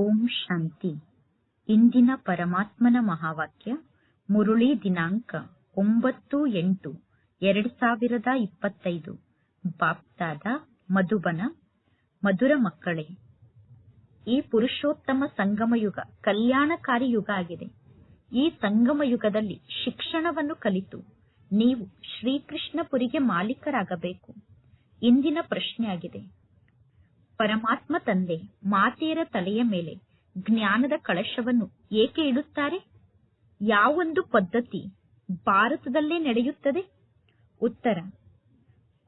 ಓಂ ಶಾಂತಿ. ಇಂದಿನ ಪರಮಾತ್ಮನ ಮಹಾವಾಕ್ಯ, ಮುರುಳಿ ದಿನಾಂಕ ಒಂಬತ್ತು ಎಂಟು, ಎರಡು ಸಾವಿರದ ಇಪ್ಪತ್ತೈದು. ಬಾಪ್ತಾದ ಮಧುಬನ. ಮಧುರ ಮಕ್ಕಳೇ, ಈ ಪುರುಷೋತ್ತಮ ಸಂಗಮ ಯುಗ ಕಲ್ಯಾಣಕಾರಿ ಯುಗ ಆಗಿದೆ. ಈ ಸಂಗಮ ಯುಗದಲ್ಲಿ ಶಿಕ್ಷಣವನ್ನು ಕಲಿತು ನೀವು ಶ್ರೀಕೃಷ್ಣಪುರಿಗೆ ಮಾಲೀಕರಾಗಬೇಕು. ಇಂದಿನ ಪ್ರಶ್ನೆಯಾಗಿದೆ ಪರಮಾತ್ಮ ತಂದೆ ಮಾತೆಯರ ತಲೆಯ ಮೇಲೆ ಜ್ಞಾನದ ಕಳಶವನ್ನು ಏಕೆ ಇಡುತ್ತಾರೆ? ಯಾವೊಂದು ಪದ್ಧತಿ ಭಾರತದಲ್ಲೇ ನಡೆಯುತ್ತದೆ? ಉತ್ತರ,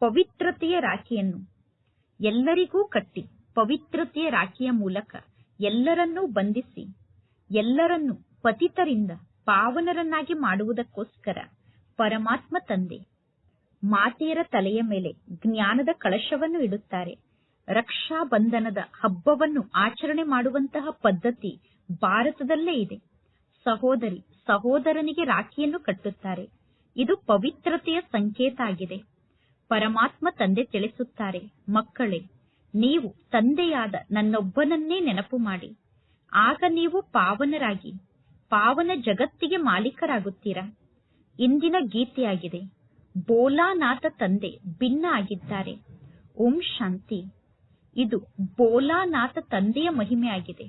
ಪವಿತ್ರತೆಯ ರಾಖಿಯನ್ನು ಎಲ್ಲರಿಗೂ ಕಟ್ಟಿ ಪವಿತ್ರತೆಯ ರಾಖಿಯ ಮೂಲಕ ಎಲ್ಲರನ್ನೂ ಬಂಧಿಸಿ ಎಲ್ಲರನ್ನೂ ಪತಿತರಿಂದ ಪಾವನರನ್ನಾಗಿ ಮಾಡುವುದಕ್ಕೋಸ್ಕರ ಪರಮಾತ್ಮ ತಂದೆ ಮಾತೆಯರ ತಲೆಯ ಮೇಲೆ ಜ್ಞಾನದ ಕಳಶವನ್ನು ಇಡುತ್ತಾರೆ. ರಕ್ಷಾ ಬಂಧನದ ಹಬ್ಬವನ್ನು ಆಚರಣೆ ಮಾಡುವಂತಹ ಪದ್ಧತಿ ಭಾರತದಲ್ಲೇ ಇದೆ. ಸಹೋದರಿ, ಸಹೋದರನಿಗೆ ರಾಖಿಯನ್ನು ಕಟ್ಟುತ್ತಾರೆ. ಇದು ಪವಿತ್ರತೆಯ ಸಂಕೇತ ಆಗಿದೆ. ಪರಮಾತ್ಮ ತಂದೆ ತಿಳಿಸುತ್ತಾರೆ, ಮಕ್ಕಳೇ, ನೀವು ತಂದೆಯಾದ ನನ್ನೊಬ್ಬನನ್ನೇ ನೆನಪು ಮಾಡಿ. ಆಗ ನೀವು ಪಾವನರಾಗಿ, ಪಾವನ ಜಗತ್ತಿಗೆ ಮಾಲೀಕರಾಗುತ್ತೀರಾ? ಇಂದಿನ ಗೀತೆಯಾಗಿದೆ ಬೋಲಾನಾಥ ತಂದೆ ಭಿನ್ನ ಆಗಿದ್ದಾರೆ. ಓಂ ಶಾಂತಿ. ಇದು ಬೋಲಾನಾಥ ತಂದೆಯ ಮಹಿಮೆಯಾಗಿದೆ.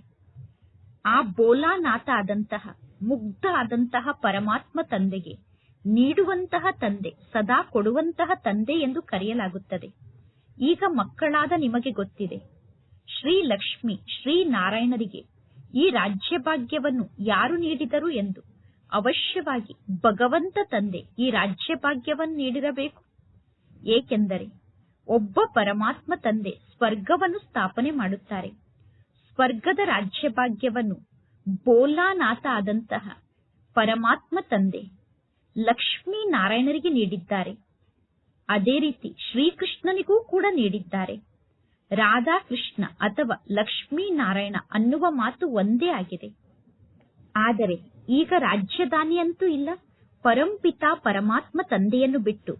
ಆ ಬೋಲಾನಾಥ ಆದಂತಹ, ಮುಗ್ಧ ಆದಂತಹ ಪರಮಾತ್ಮ ತಂದೆಗೆ ನೀಡುವಂತಹ ತಂದೆ, ಸದಾ ಕೊಡುವಂತಹ ತಂದೆ ಎಂದು ಕರೆಯಲಾಗುತ್ತದೆ. ಈಗ ಮಕ್ಕಳಾದ ನಿಮಗೆ ಗೊತ್ತಿದೆ, ಶ್ರೀ ಲಕ್ಷ್ಮಿ, ಶ್ರೀ ನಾರಾಯಣರಿಗೆ ಈ ರಾಜ್ಯ ಭಾಗ್ಯವನ್ನು ಯಾರು ನೀಡಿದರು ಎಂದು ಅವಶ್ಯವಾಗಿ ಭಗವಂತ ತಂದೆ ಈ ರಾಜ್ಯ ಭಾಗ್ಯವನ್ನು ನೀಡಿರಬೇಕು. ಏಕೆಂದರೆ ಒಬ್ಬ ಪರಮಾತ್ಮ ತಂದೆ ಸ್ವರ್ಗವನ್ನು ಸ್ಥಾಪನೆ ಮಾಡುತ್ತಾರೆ. ಸ್ವರ್ಗದ ರಾಜ್ಯಭಾಗ್ಯವನ್ನು ಬೋಲಾನಾಥ ಆದಂತಹ ಪರಮಾತ್ಮ ತಂದೆ ಲಕ್ಷ್ಮೀ ನಾರಾಯಣರಿಗೆ ನೀಡಿದ್ದಾರೆ. ಅದೇ ರೀತಿ ಶ್ರೀಕೃಷ್ಣನಿಗೂ ಕೂಡ ನೀಡಿದ್ದಾರೆ. ರಾಧಾಕೃಷ್ಣ ಅಥವಾ ಲಕ್ಷ್ಮೀ ನಾರಾಯಣ ಅನ್ನುವ ಮಾತು ಒಂದೇ ಆಗಿದೆ. ಆದರೆ ಈಗ ರಾಜ್ಯದಾನಿಯಂತೂ ಇಲ್ಲ ಪರಂಪಿತಾ ಪರಮಾತ್ಮ ತಂದೆಯನ್ನು ಬಿಟ್ಟು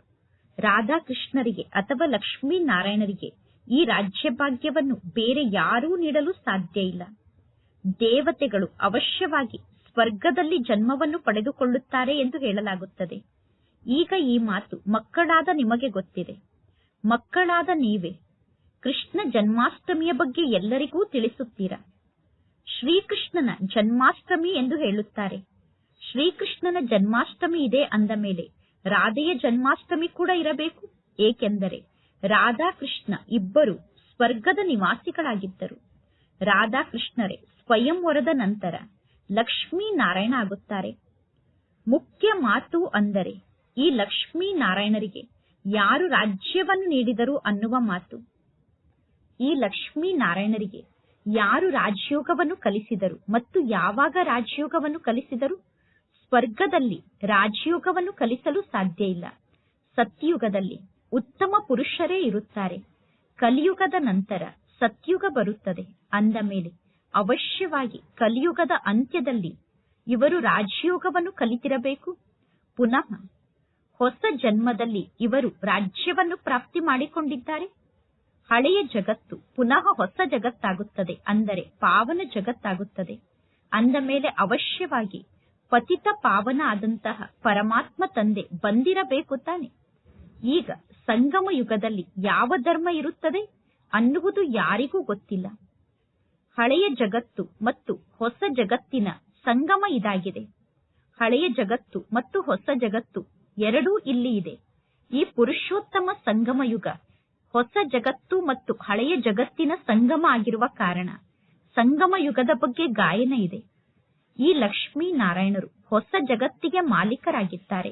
ರಾಧಾಕೃಷ್ಣರಿಗೆ ಅಥವಾ ಲಕ್ಷ್ಮೀ ನಾರಾಯಣರಿಗೆ ಈ ರಾಜ್ಯ ಭಾಗ್ಯವನ್ನು ಬೇರೆ ಯಾರೂ ನೀಡಲು ಸಾಧ್ಯ ಇಲ್ಲ. ದೇವತೆಗಳು ಅವಶ್ಯವಾಗಿ ಸ್ವರ್ಗದಲ್ಲಿ ಜನ್ಮವನ್ನು ಪಡೆದುಕೊಳ್ಳುತ್ತಾರೆ ಎಂದು ಹೇಳಲಾಗುತ್ತದೆ. ಈಗ ಈ ಮಾತು ಮಕ್ಕಳಾದ ನಿಮಗೆ ಗೊತ್ತಿದೆ. ಮಕ್ಕಳಾದ ನೀವೇ, ಕೃಷ್ಣ ಜನ್ಮಾಷ್ಟಮಿಯ ಬಗ್ಗೆ ಎಲ್ಲರಿಗೂ ತಿಳಿಸುತ್ತೀರಾ? ಶ್ರೀಕೃಷ್ಣನ ಜನ್ಮಾಷ್ಟಮಿ ಎಂದು ಹೇಳುತ್ತಾರೆ. ಶ್ರೀಕೃಷ್ಣನ ಜನ್ಮಾಷ್ಟಮಿ ಇದೆ ಅಂದ ಮೇಲೆ ರಾಧೆಯ ಜನ್ಮಾಷ್ಟಮಿ ಕೂಡ ಇರಬೇಕು. ಏಕೆಂದರೆ ರಾಧಾಕೃಷ್ಣ ಇಬ್ಬರು ಸ್ವರ್ಗದ ನಿವಾಸಿಗಳಾಗಿದ್ದರು. ರಾಧಾಕೃಷ್ಣರೇ ಸ್ವಯಂವರದ ನಂತರ ಲಕ್ಷ್ಮೀ ನಾರಾಯಣ ಆಗುತ್ತಾರೆ. ಮುಖ್ಯ ಮಾತು ಅಂದರೆ ಈ ಲಕ್ಷ್ಮೀ ನಾರಾಯಣರಿಗೆ ಯಾರು ರಾಜ್ಯವನ್ನು ನೀಡಿದರು ಅನ್ನುವ ಮಾತು. ಈ ಲಕ್ಷ್ಮೀ ನಾರಾಯಣರಿಗೆ ಯಾರು ರಾಜಯೋಗವನ್ನು ಕಲಿಸಿದರು ಮತ್ತು ಯಾವಾಗ ರಾಜಯೋಗವನ್ನು ಕಲಿಸಿದರು? ಸ್ವರ್ಗದಲ್ಲಿ ರಾಜಯೋಗವನ್ನು ಕಲಿಸಲು ಸಾಧ್ಯ ಇಲ್ಲ. ಸತ್ಯುಗದಲ್ಲಿ ಉತ್ತಮ ಪುರುಷರೇ ಇರುತ್ತಾರೆ. ಕಲಿಯುಗದ ನಂತರ ಸತ್ಯುಗ ಬರುತ್ತದೆ. ಅಂದ ಮೇಲೆ ಅವಶ್ಯವಾಗಿ ಕಲಿಯುಗದ ಅಂತ್ಯದಲ್ಲಿ ಇವರು ರಾಜಯೋಗವನ್ನು ಕಲಿತಿರಬೇಕು. ಪುನಃ ಹೊಸ ಜನ್ಮದಲ್ಲಿ ಇವರು ರಾಜ್ಯವನ್ನು ಪ್ರಾಪ್ತಿ ಮಾಡಿಕೊಂಡಿದ್ದಾರೆ. ಹಳೆಯ ಜಗತ್ತು ಪುನಃ ಹೊಸ ಜಗತ್ತಾಗುತ್ತದೆ. ಅಂದರೆ ಪಾವನ ಜಗತ್ತಾಗುತ್ತದೆ. ಅಂದ ಮೇಲೆ ಅವಶ್ಯವಾಗಿ ಪತಿತ ಪಾವನ ಆದಂತಹ ಪರಮಾತ್ಮ ತಂದೆ ಬಂದಿರಬೇಕು ತಾನೆ. ಈಗ ಸಂಗಮ ಯುಗದಲ್ಲಿ ಯಾವ ಧರ್ಮ ಇರುತ್ತದೆ ಅನ್ನುವುದು ಯಾರಿಗೂ ಗೊತ್ತಿಲ್ಲ. ಹಳೆಯ ಜಗತ್ತು ಮತ್ತು ಹೊಸ ಜಗತ್ತಿನ ಸಂಗಮ ಇದಾಗಿದೆ. ಹಳೆಯ ಜಗತ್ತು ಮತ್ತು ಹೊಸ ಜಗತ್ತು ಎರಡೂ ಇಲ್ಲಿ ಇದೆ. ಈ ಪುರುಷೋತ್ತಮ ಸಂಗಮ ಯುಗ ಹೊಸ ಜಗತ್ತು ಮತ್ತು ಹಳೆಯ ಜಗತ್ತಿನ ಸಂಗಮ ಆಗಿರುವ ಕಾರಣ ಸಂಗಮ ಯುಗದ ಬಗ್ಗೆ ಗಾಯನ ಇದೆ. ಈ ಲಕ್ಷ್ಮೀ ನಾರಾಯಣರು ಹೊಸ ಜಗತ್ತಿಗೆ ಮಾಲೀಕರಾಗಿದ್ದಾರೆ.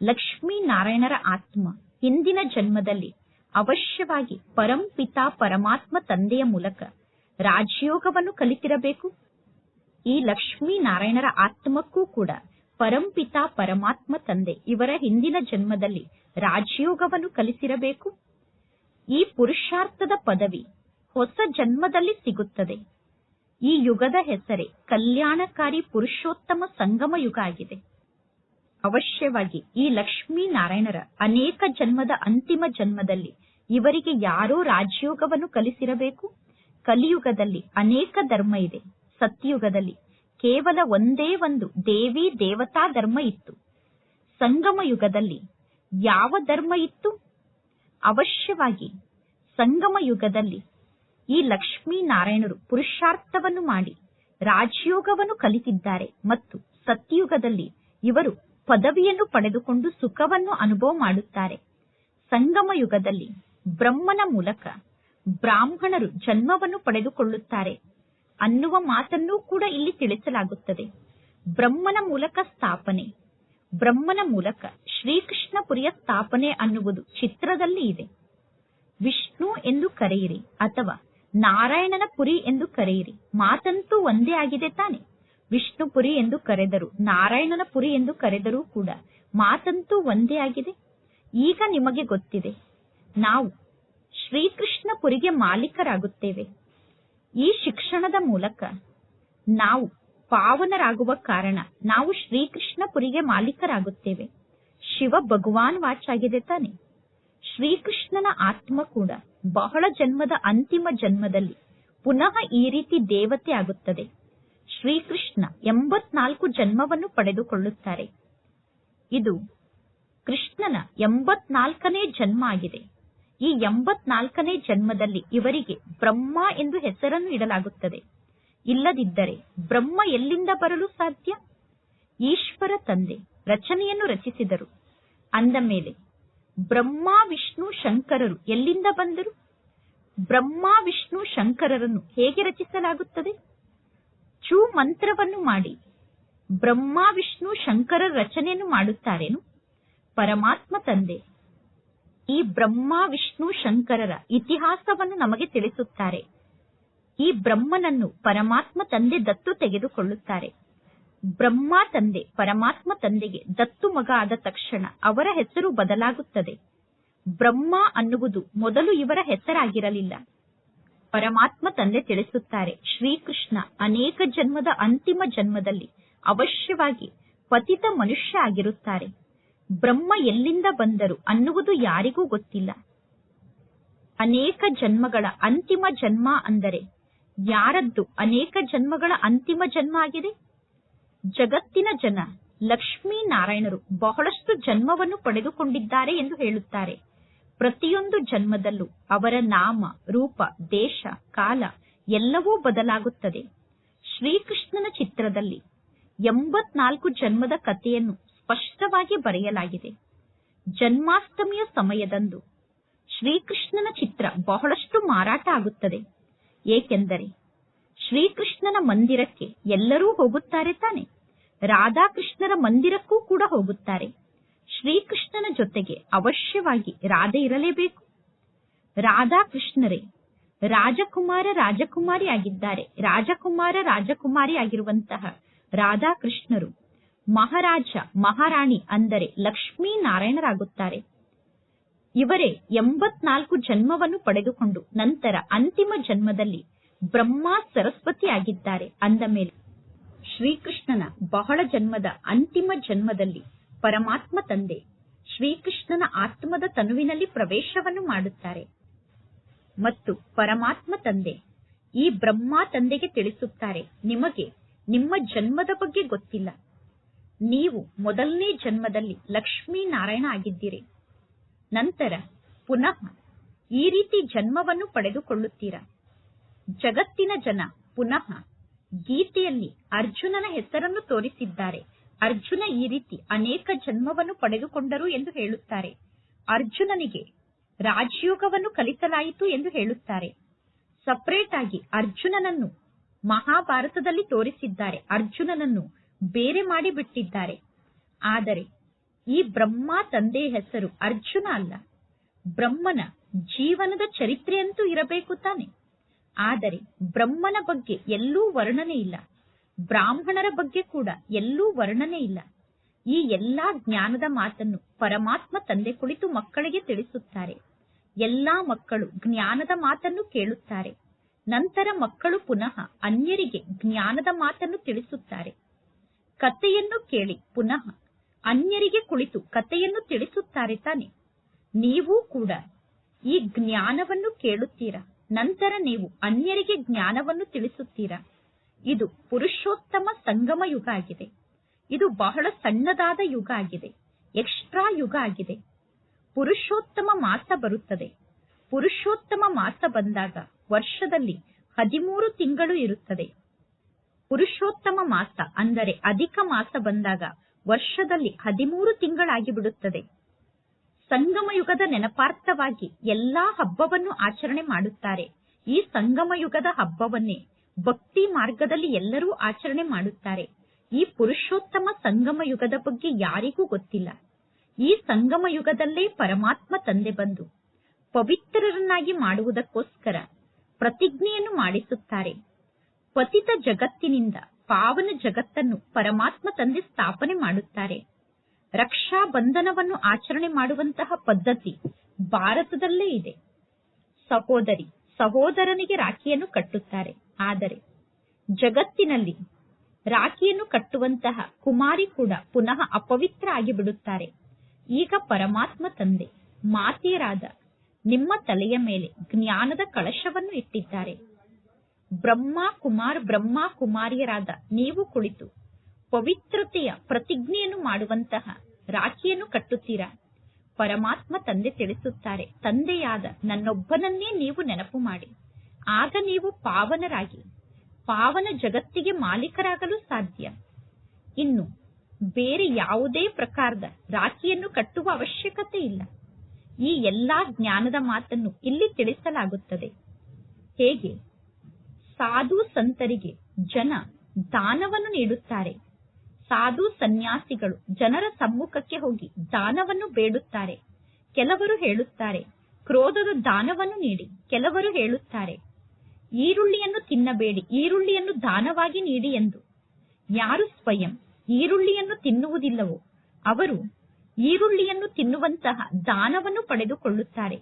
ಲಕ್ಷ್ಮೀ ನಾರಾಯಣರ ಆತ್ಮ ಹಿಂದಿನ ಜನ್ಮದಲ್ಲಿ ಅವಶ್ಯವಾಗಿ ಪರಂಪಿತಾ ಪರಮಾತ್ಮ ತಂದೆಯ ಮೂಲಕ ರಾಜಯೋಗವನ್ನು ಕಲಿತಿರಬೇಕು. ಈ ಲಕ್ಷ್ಮೀ ನಾರಾಯಣರ ಆತ್ಮಕ್ಕೂ ಕೂಡ ಪರಂಪಿತಾ ಪರಮಾತ್ಮ ತಂದೆ ಇವರ ಹಿಂದಿನ ಜನ್ಮದಲ್ಲಿ ರಾಜಯೋಗವನ್ನು ಕಲಿಸಿರಬೇಕು ಈ ಪುರುಷಾರ್ಥದ ಪದವಿ ಹೊಸ ಜನ್ಮದಲ್ಲಿ ಸಿಗುತ್ತದೆ. ಈ ಯುಗದ ಹೆಸರೇ ಕಲ್ಯಾಣಕಾರಿ ಪುರುಷೋತ್ತಮ ಸಂಗಮ ಯುಗ ಆಗಿದೆ. ಅವಶ್ಯವಾಗಿ ಈ ಲಕ್ಷ್ಮೀ ನಾರಾಯಣರ ಅನೇಕ ಜನ್ಮದ ಅಂತಿಮ ಜನ್ಮದಲ್ಲಿ ಇವರಿಗೆ ಯಾರೋ ರಾಜಯೋಗವನ್ನು ಕಲಿಸಿರಬೇಕು. ಕಲಿಯುಗದಲ್ಲಿ ಅನೇಕ ಧರ್ಮ ಇದೆ. ಸತ್ಯಯುಗದಲ್ಲಿ ಕೇವಲ ಒಂದೇ ಒಂದು ದೇವಿ ದೇವತಾ ಧರ್ಮ ಇತ್ತು. ಸಂಗಮ ಯುಗದಲ್ಲಿ ಯಾವ ಧರ್ಮ ಇತ್ತು? ಅವಶ್ಯವಾಗಿ ಸಂಗಮ ಯುಗದಲ್ಲಿ ಈ ಲಕ್ಷ್ಮೀ ನಾರಾಯಣರು ಪುರುಷಾರ್ಥವನ್ನು ಮಾಡಿ ರಾಜಯೋಗವನ್ನು ಕಲಿತಿದ್ದಾರೆ ಮತ್ತು ಸತ್ಯಯುಗದಲ್ಲಿ ಇವರು ಪದವಿಯನ್ನು ಪಡೆದುಕೊಂಡು ಸುಖವನ್ನು ಅನುಭವ ಮಾಡುತ್ತಾರೆ. ಸಂಗಮ ಯುಗದಲ್ಲಿ ಬ್ರಹ್ಮನ ಮೂಲಕ ಬ್ರಾಹ್ಮಣರು ಜನ್ಮವನ್ನು ಪಡೆದುಕೊಳ್ಳುತ್ತಾರೆ ಅನ್ನುವ ಮಾತನ್ನೂ ಕೂಡ ಇಲ್ಲಿ ತಿಳಿಸಲಾಗುತ್ತದೆ. ಬ್ರಹ್ಮನ ಮೂಲಕ ಸ್ಥಾಪನೆ, ಬ್ರಹ್ಮನ ಮೂಲಕ ಶ್ರೀಕೃಷ್ಣಪುರಿಯ ಸ್ಥಾಪನೆ ಅನ್ನುವುದು ಚಿತ್ರದಲ್ಲಿ ಇದೆ. ವಿಷ್ಣು ಎಂದು ಕರೆಯಿರಿ ಅಥವಾ ನಾರಾಯಣನ ಪುರಿ ಎಂದು ಕರೆಯಿರಿ. ಮಾತಂತೂ ಒಂದೇ ಆಗಿದೆ ತಾನೆ. ವಿಷ್ಣುಪುರಿ ಎಂದು ಕರೆದರು, ನಾರಾಯಣನ ಪುರಿ ಎಂದು ಕರೆದರೂ ಕೂಡ ಮಾತಂತೂ ಒಂದೇ ಆಗಿದೆ. ಈಗ ನಿಮಗೆ ಗೊತ್ತಿದೆ. ನಾವು ಶ್ರೀಕೃಷ್ಣ ಪುರಿಗೆ ಮಾಲೀಕರಾಗುತ್ತೇವೆ. ಈ ಶಿಕ್ಷಣದ ಮೂಲಕ ನಾವು ಪಾವನರಾಗುವ ಕಾರಣ ನಾವು ಶ್ರೀಕೃಷ್ಣ ಪುರಿಗೆ ಮಾಲೀಕರಾಗುತ್ತೇವೆ. ಶಿವ ಭಗವಾನ್ ವಾಚಾಗಿದೆ ತಾನೆ. ಶ್ರೀಕೃಷ್ಣನ ಆತ್ಮ ಕೂಡ ಬಹಳ ಜನ್ಮದ ಅಂತಿಮ ಜನ್ಮದಲ್ಲಿ ಪುನಃ ಈ ರೀತಿ ದೇವತೆ ಆಗುತ್ತದೆ. ಶ್ರೀಕೃಷ್ಣ ಎಂಬತ್ನಾಲ್ಕು ಜನ್ಮವನ್ನು ಪಡೆದುಕೊಳ್ಳುತ್ತಾರೆ. ಇದು ಕೃಷ್ಣನ ಎಂಬತ್ನಾಲ್ಕನೇ ಜನ್ಮ ಆಗಿದೆ. ಈ ಎಂಬತ್ನಾಲ್ಕನೇ ಜನ್ಮದಲ್ಲಿ ಇವರಿಗೆ ಬ್ರಹ್ಮ ಎಂದು ಹೆಸರನ್ನು ಇಡಲಾಗುತ್ತದೆ. ಇಲ್ಲದಿದ್ದರೆ ಬ್ರಹ್ಮ ಎಲ್ಲಿಂದ ಬರಲು ಸಾಧ್ಯ? ಈಶ್ವರ ತಂದೆ ರಚನೆಯನ್ನು ರಚಿಸಿದರು. ಅಂದ ಮೇಲೆ ಬ್ರಹ್ಮ, ವಿಷ್ಣು, ಶಂಕರರು. ಎಲ್ಲಿಂದ ಬಂದರು? ಬ್ರಹ್ಮ, ವಿಷ್ಣು, ಶಂಕರರನ್ನು ಹೇಗೆ ರಚಿಸಲಾಗುತ್ತದೆ? ಚೂ ಮಂತ್ರವನ್ನು ಮಾಡಿ. ಬ್ರಹ್ಮ, ವಿಷ್ಣು, ಶಂಕರರ ರಚನೆಯನ್ನು ಮಾಡುತ್ತಾರೇನು? ಪರಮಾತ್ಮ ತಂದೆ. ಈ ಬ್ರಹ್ಮ, ವಿಷ್ಣು, ಶಂಕರರ ಇತಿಹಾಸವನ್ನು ನಮಗೆ ತಿಳಿಸುತ್ತಾರೆ. ಈ ಬ್ರಹ್ಮನನ್ನು ಪರಮಾತ್ಮ ತಂದೆ ದತ್ತು ತೆಗೆದುಕೊಳ್ಳುತ್ತಾರೆ. ಬ್ರಹ್ಮ ತಂದೆ, ಪರಮಾತ್ಮ ತಂದೆಗೆ ದತ್ತು ಮಗ ಆದ ತಕ್ಷಣ ಅವರ ಹೆಸರು ಬದಲಾಗುತ್ತದೆ. ಬ್ರಹ್ಮ ಅನ್ನುವುದು ಮೊದಲು ಇವರ ಹೆಸರಾಗಿರಲಿಲ್ಲ. ಪರಮಾತ್ಮ ತಂದೆ ತಿಳಿಸುತ್ತಾರೆ, ಶ್ರೀಕೃಷ್ಣ ಅನೇಕ ಜನ್ಮದ ಅಂತಿಮ ಜನ್ಮದಲ್ಲಿ ಅವಶ್ಯವಾಗಿ ಪತಿತ ಮನುಷ್ಯ ಆಗಿರುತ್ತಾರೆ. ಬ್ರಹ್ಮ ಎಲ್ಲಿಂದ ಬಂದರು ಅನ್ನುವುದು ಯಾರಿಗೂ ಗೊತ್ತಿಲ್ಲ. ಅನೇಕ ಜನ್ಮಗಳ ಅಂತಿಮ ಜನ್ಮ ಅಂದರೆ ಯಾರದ್ದು ಅನೇಕ ಜನ್ಮಗಳ ಅಂತಿಮ ಜನ್ಮ ಆಗಿದೆ? ಜಗತ್ತಿನ ಜನ ಲಕ್ಷ್ಮೀ ನಾರಾಯಣರು ಬಹಳಷ್ಟು ಜನ್ಮವನ್ನು ಪಡೆದುಕೊಂಡಿದ್ದಾರೆ ಎಂದು ಹೇಳುತ್ತಾರೆ. ಪ್ರತಿಯೊಂದು ಜನ್ಮದಲ್ಲೂ ಅವರ ನಾಮ, ರೂಪ, ದೇಶ, ಕಾಲ ಎಲ್ಲವೂ ಬದಲಾಗುತ್ತದೆ. ಶ್ರೀಕೃಷ್ಣನ ಚಿತ್ರದಲ್ಲಿ ಎಂಬತ್ನಾಲ್ಕು ಜನ್ಮದ ಕಥೆಯನ್ನು ಸ್ಪಷ್ಟವಾಗಿ ಬರೆಯಲಾಗಿದೆ. ಜನ್ಮಾಷ್ಟಮಿಯ ಸಮಯದಂದು ಶ್ರೀಕೃಷ್ಣನ ಚಿತ್ರ ಬಹಳಷ್ಟು ಮಾರಾಟ ಆಗುತ್ತದೆ. ಏಕೆಂದರೆ ಶ್ರೀಕೃಷ್ಣನ ಮಂದಿರಕ್ಕೆ ಎಲ್ಲರೂ ಹೋಗುತ್ತಾರೆ ತಾನೆ. ರಾಧಾಕೃಷ್ಣರ ಮಂದಿರಕ್ಕೂ ಕೂಡ ಹೋಗುತ್ತಾರೆ. ಶ್ರೀಕೃಷ್ಣನ ಜೊತೆಗೆ ಅವಶ್ಯವಾಗಿ ರಾಧೆ ಇರಲೇಬೇಕು. ರಾಧಾಕೃಷ್ಣರೇ, ರಾಜಕುಮಾರ ರಾಜಕುಮಾರಿ ಆಗಿದ್ದಾರೆ ರಾಜಕುಮಾರ ರಾಜಕುಮಾರಿ ಆಗಿರುವಂತಹ ರಾಧಾಕೃಷ್ಣರು ಮಹಾರಾಜ, ಮಹಾರಾಣಿ ಅಂದರೆ ಲಕ್ಷ್ಮೀ ನಾರಾಯಣರಾಗುತ್ತಾರೆ ಇವರೇ ಎಂಬತ್ನಾಲ್ಕು ಜನ್ಮವನ್ನು ಪಡೆದುಕೊಂಡು ನಂತರ ಅಂತಿಮ ಜನ್ಮದಲ್ಲಿ ಬ್ರಹ್ಮ ಸರಸ್ವತಿ ಆಗಿದ್ದಾರೆ ಅಂದ ಮೇಲೆ ಶ್ರೀಕೃಷ್ಣನ ಬಹಳ ಜನ್ಮದ ಅಂತಿಮ ಜನ್ಮದಲ್ಲಿ ಪರಮಾತ್ಮ ತಂದೆ ಶ್ರೀಕೃಷ್ಣನ ಆತ್ಮದ ತನುವಿನಲ್ಲಿ ಪ್ರವೇಶವನ್ನು ಮಾಡುತ್ತಾರೆ. ಮತ್ತು ಪರಮಾತ್ಮ ತಂದೆ ಈ ಬ್ರಹ್ಮ ತಂದೆಗೆ ತಿಳಿಸುತ್ತಾರೆ, ನಿಮಗೆ ನಿಮ್ಮ ಜನ್ಮದ ಬಗ್ಗೆ ಗೊತ್ತಿಲ್ಲ. ನೀವು ಮೊದಲನೇ ಜನ್ಮದಲ್ಲಿ ಲಕ್ಷ್ಮೀ ನಾರಾಯಣ ಆಗಿದ್ದೀರಿ. ನಂತರ ಪುನಃ ಈ ರೀತಿ ಜನ್ಮವನ್ನು ಪಡೆದುಕೊಳ್ಳುತ್ತೀರಾ? ಜಗತ್ತಿನ ಜನ ಪುನಃ ಗೀತೆಯಲ್ಲಿ ಅರ್ಜುನನ ಹೆಸರನ್ನು ತೋರಿಸಿದ್ದಾರೆ. ಅರ್ಜುನ ಈ ರೀತಿ ಅನೇಕ ಜನ್ಮವನ್ನು ಪಡೆದುಕೊಂಡರು ಎಂದು ಹೇಳುತ್ತಾರೆ. ಅರ್ಜುನನಿಗೆ ರಾಜಯೋಗವನ್ನು ಕಲಿಸಲಾಯಿತು ಎಂದು ಹೇಳುತ್ತಾರೆ. ಸಪರೇಟ್ ಆಗಿ ಅರ್ಜುನನನ್ನು ಮಹಾಭಾರತದಲ್ಲಿ ತೋರಿಸಿದ್ದಾರೆ. ಅರ್ಜುನನನ್ನು ಬೇರೆ ಮಾಡಿ ಬಿಟ್ಟಿದ್ದಾರೆ. ಆದರೆ ಈ ಬ್ರಹ್ಮ ತಂದೆಯ ಹೆಸರು ಅರ್ಜುನ ಅಲ್ಲ. ಬ್ರಹ್ಮನ ಜೀವನದ ಚರಿತ್ರೆಯಂತೂ ಇರಬೇಕು ತಾನೆ. ಆದರೆ ಬ್ರಹ್ಮನ ಬಗ್ಗೆ ಎಲ್ಲೂ ವರ್ಣನೆ ಇಲ್ಲ. ಬ್ರಾಹ್ಮಣರ ಬಗ್ಗೆ ಕೂಡ ಎಲ್ಲೂ ವರ್ಣನೆ ಇಲ್ಲ. ಈ ಎಲ್ಲಾ ಜ್ಞಾನದ ಮಾತನ್ನು ಪರಮಾತ್ಮ ತಂದೆ ಕುಳಿತು ಮಕ್ಕಳಿಗೆ ತಿಳಿಸುತ್ತಾರೆ. ಎಲ್ಲಾ ಮಕ್ಕಳು ಜ್ಞಾನದ ಮಾತನ್ನು ಕೇಳುತ್ತಾರೆ. ನಂತರ ಮಕ್ಕಳು ಪುನಃ ಅನ್ಯರಿಗೆ ಜ್ಞಾನದ ಮಾತನ್ನು ತಿಳಿಸುತ್ತಾರೆ. ಕಥೆಯನ್ನು ಕೇಳಿ ಪುನಃ ಅನ್ಯರಿಗೆ ಕುಳಿತು ಕಥೆಯನ್ನು ತಿಳಿಸುತ್ತಾರೆ ತಾನೆ. ನೀವೂ ಕೂಡ ಈ ಜ್ಞಾನವನ್ನು ಕೇಳುತ್ತೀರಾ? ನಂತರ ನೀವು ಅನ್ಯರಿಗೆ ಜ್ಞಾನವನ್ನು ತಿಳಿಸುತ್ತೀರಾ? ಇದು ಪುರುಷೋತ್ತಮ ಸಂಗಮ ಯುಗ ಆಗಿದೆ. ಇದು ಬಹಳ ಸಣ್ಣದಾದ ಯುಗ ಆಗಿದೆ. ಎಕ್ಸ್ಟ್ರಾ ಯುಗ ಆಗಿದೆ. ಪುರುಷೋತ್ತಮ ಮಾಸ ಬರುತ್ತದೆ. ಪುರುಷೋತ್ತಮ ಮಾಸ ಬಂದಾಗ ವರ್ಷದಲ್ಲಿ ಹದಿಮೂರು ತಿಂಗಳು ಇರುತ್ತದೆ. ಪುರುಷೋತ್ತಮ ಮಾಸ ಅಂದರೆ ಅಧಿಕ ಮಾಸ ಬಂದಾಗ ವರ್ಷದಲ್ಲಿ ಹದಿಮೂರು ತಿಂಗಳಾಗಿ ಬಿಡುತ್ತದೆ ಸಂಗಮ ಯುಗದ ನೆನಪಾರ್ಥವಾಗಿ ಎಲ್ಲಾ ಹಬ್ಬವನ್ನು ಆಚರಣೆ ಮಾಡುತ್ತಾರೆ. ಈ ಸಂಗಮ ಯುಗದ ಹಬ್ಬವನ್ನೇ ಭಕ್ತಿ ಮಾರ್ಗದಲ್ಲಿ ಎಲ್ಲರೂ ಆಚರಣೆ ಮಾಡುತ್ತಾರೆ. ಈ ಪುರುಷೋತ್ತಮ ಸಂಗಮ ಯುಗದ ಬಗ್ಗೆ ಯಾರಿಗೂ ಗೊತ್ತಿಲ್ಲ. ಈ ಸಂಗಮ ಯುಗದಲ್ಲೇ ಪರಮಾತ್ಮ ತಂದೆ ಬಂದು ಪವಿತ್ರರನ್ನಾಗಿ ಮಾಡುವುದಕ್ಕೋಸ್ಕರ ಪ್ರತಿಜ್ಞೆಯನ್ನು ಮಾಡಿಸುತ್ತಾರೆ. ಪತಿತ ಜಗತ್ತಿನಿಂದ ಪಾವನ ಜಗತ್ತನ್ನು ಪರಮಾತ್ಮ ತಂದೆ ಸ್ಥಾಪನೆ ಮಾಡುತ್ತಾರೆ. ರಕ್ಷಾ ಬಂಧನವನ್ನು ಆಚರಣೆ ಮಾಡುವಂತಹ ಪದ್ಧತಿ ಭಾರತದಲ್ಲೇ ಇದೆ. ಸಹೋದರಿ, ಸಹೋದರನಿಗೆ ರಾಖಿಯನ್ನು ಕಟ್ಟುತ್ತಾರೆ. ಆದರೆ ಜಗತ್ತಿನಲ್ಲಿ ರಾಖಿಯನ್ನು ಕಟ್ಟುವಂತಹ ಕುಮಾರಿ ಕೂಡ ಪುನಃ ಅಪವಿತ್ರ ಆಗಿ ಬಿಡುತ್ತಾರೆ ಈಗ ಪರಮಾತ್ಮ ತಂದೆ, ಮಾತೆಯರಾದ ನಿಮ್ಮ ತಲೆಯ ಮೇಲೆ ಜ್ಞಾನದ ಕಳಶವನ್ನು ಇಟ್ಟಿದ್ದಾರೆ. ಬ್ರಹ್ಮ ಕುಮಾರ್, ಬ್ರಹ್ಮ ಕುಮಾರಿಯರಾದ ನೀವು ಕುಳಿತು ಪವಿತ್ರತೆಯ ಪ್ರತಿಜ್ಞೆಯನ್ನು ಮಾಡುವಂತಹ ರಾಖಿಯನ್ನು ಕಟ್ಟುತ್ತೀರಾ? ಪರಮಾತ್ಮ ತಂದೆ ತಿಳಿಸುತ್ತಾರೆ, ತಂದೆಯಾದ ನನ್ನೊಬ್ಬನನ್ನೇ ನೀವು ನೆನಪು ಮಾಡಿ. ಆಗ ನೀವು ಪಾವನರಾಗಿ, ಪಾವನ ಜಗತ್ತಿಗೆ ಮಾಲೀಕರಾಗಲು ಸಾಧ್ಯ. ಇನ್ನು ಬೇರೆ ಯಾವುದೇ ಪ್ರಕಾರದ ರಾಖಿಯನ್ನು ಕಟ್ಟುವ ಅವಶ್ಯಕತೆ ಇಲ್ಲ. ಈ ಎಲ್ಲಾ ಜ್ಞಾನದ ಮಾತನ್ನು ಇಲ್ಲಿ ತಿಳಿಸಲಾಗುತ್ತದೆ. ಹೇಗೆ? ಸಾಧು ಸಂತರಿಗೆ ಜನ ದಾನವನ್ನು ನೀಡುತ್ತಾರೆ. ಸಾಧು ಸನ್ಯಾಸಿಗಳು ಜನರ ಸಮ್ಮುಖಕ್ಕೆ ಹೋಗಿ ದಾನವನ್ನು ಬೇಡುತ್ತಾರೆ. ಕೆಲವರು ಹೇಳುತ್ತಾರೆ, ಕ್ರೋಧದ ದಾನವನ್ನು ನೀಡಿ. ಕೆಲವರು ಹೇಳುತ್ತಾರೆ, ಈರುಳ್ಳಿಯನ್ನು ತಿನ್ನಬೇಡಿ, ಈರುಳ್ಳಿಯನ್ನು ದಾನವಾಗಿ ನೀಡಿ ಎಂದು. ಯಾರು ಸ್ವಯಂ ಈರುಳ್ಳಿಯನ್ನು ತಿನ್ನುವುದಿಲ್ಲವೋ, ಅವರು ಈರುಳ್ಳಿಯನ್ನು ತಿನ್ನುವಂತಹ ದಾನವನ್ನು ಪಡೆದುಕೊಳ್ಳುತ್ತಾರೆ.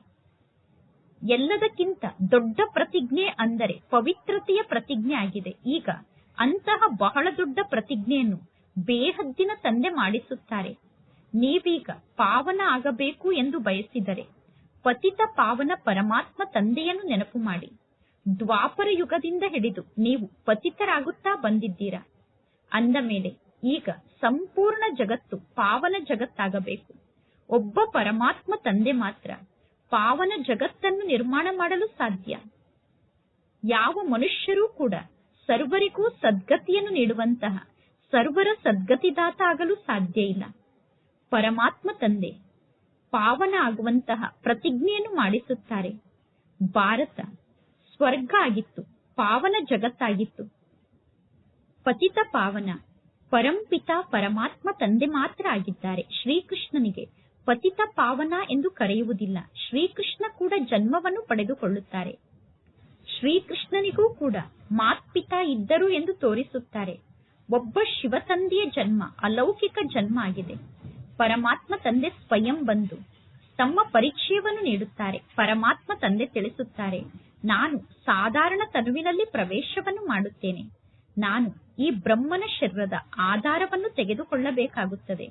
ಎಲ್ಲದಕ್ಕಿಂತ ದೊಡ್ಡ ಪ್ರತಿಜ್ಞೆ ಅಂದರೆ ಪವಿತ್ರತೆಯ ಪ್ರತಿಜ್ಞೆ ಆಗಿದೆ ಈಗ ಅಂತಹ ಬಹಳ ದೊಡ್ಡ ಪ್ರತಿಜ್ಞೆಯನ್ನು ಬೇಹದ್ದಿನ ತಂದೆ ಮಾಡಿಸುತ್ತಾರೆ. ನೀವೀಗ ಪಾವನ ಆಗಬೇಕು ಎಂದು ಬಯಸಿದರೆ ಪತಿತ ಪಾವನ ಪರಮಾತ್ಮ ತಂದೆಯನ್ನು ನೆನಪು ಮಾಡಿ. ದ್ವಾಪರ ಯುಗದಿಂದ ಹಿಡಿದು ನೀವು ಪತಿತರಾಗುತ್ತಾ ಬಂದಿದ್ದೀರಾ? ಅಂದ ಮೇಲೆ ಈಗ ಸಂಪೂರ್ಣ ಜಗತ್ತು ಪಾವನ ಜಗತ್ತಾಗಬೇಕು. ಒಬ್ಬ ಪರಮಾತ್ಮ ತಂದೆ ಮಾತ್ರ ಪಾವನ ಜಗತ್ತನ್ನು ನಿರ್ಮಾಣ ಮಾಡಲು ಸಾಧ್ಯ. ಯಾವ ಮನುಷ್ಯರೂ ಕೂಡ ಸರ್ವರಿಗೂ ಸದ್ಗತಿಯನ್ನು ನೀಡುವಂತಹ ಸರ್ವರ ಸದ್ಗತಿದಾತ ಆಗಲು ಸಾಧ್ಯ ಇಲ್ಲ. ಪರಮಾತ್ಮ ತಂದೆ ಪಾವನ ಆಗುವಂತಹ ಪ್ರತಿಜ್ಞೆಯನ್ನು ಮಾಡಿಸುತ್ತಾರೆ. ಭಾರತ ಸ್ವರ್ಗ ಆಗಿತ್ತು, ಪಾವನ ಜಗತ್ತಾಗಿತ್ತು. ಪತಿತ ಪಾವನ ಪರಂಪಿತ ಪರಮಾತ್ಮ ತಂದೆ ಮಾತ್ರ ಆಗಿದ್ದಾರೆ. ಶ್ರೀಕೃಷ್ಣನಿಗೆ ಪತಿತ ಪಾವನ ಎಂದು ಕರೆಯುವುದಿಲ್ಲ. ಶ್ರೀಕೃಷ್ಣ ಕೂಡ ಜನ್ಮವನ್ನು ಪಡೆದುಕೊಳ್ಳುತ್ತಾರೆ. ಶ್ರೀಕೃಷ್ಣನಿಗೂ ಕೂಡ ಮಾತ್ಪಿತಾ ಇದ್ದರು ಎಂದು ತೋರಿಸುತ್ತಾರೆ. ಒಬ್ಬ ಶಿವತಂದೆಯ ಜನ್ಮ, ಅಲೌಕಿಕ ಜನ್ಮ ಆಗಿದೆ. ಪರಮಾತ್ಮ ತಂದೆ ಸ್ವಯಂ ಬಂದು ತಮ್ಮ ಪರಿಚಯವನ್ನು ನೀಡುತ್ತಾರೆ. ಪರಮಾತ್ಮ ತಂದೆ ತಿಳಿಸುತ್ತಾರೆ, ನಾನು ಸಾಧಾರಣ ತನುವಿನಲ್ಲಿ ಪ್ರವೇಶವನ್ನು ಮಾಡುತ್ತೇನೆ. ನಾನು ಈ ಬ್ರಹ್ಮನ ಶರೀರದ ಆಧಾರವನ್ನು ತೆಗೆದುಕೊಳ್ಳಬೇಕಾಗುತ್ತದೆ.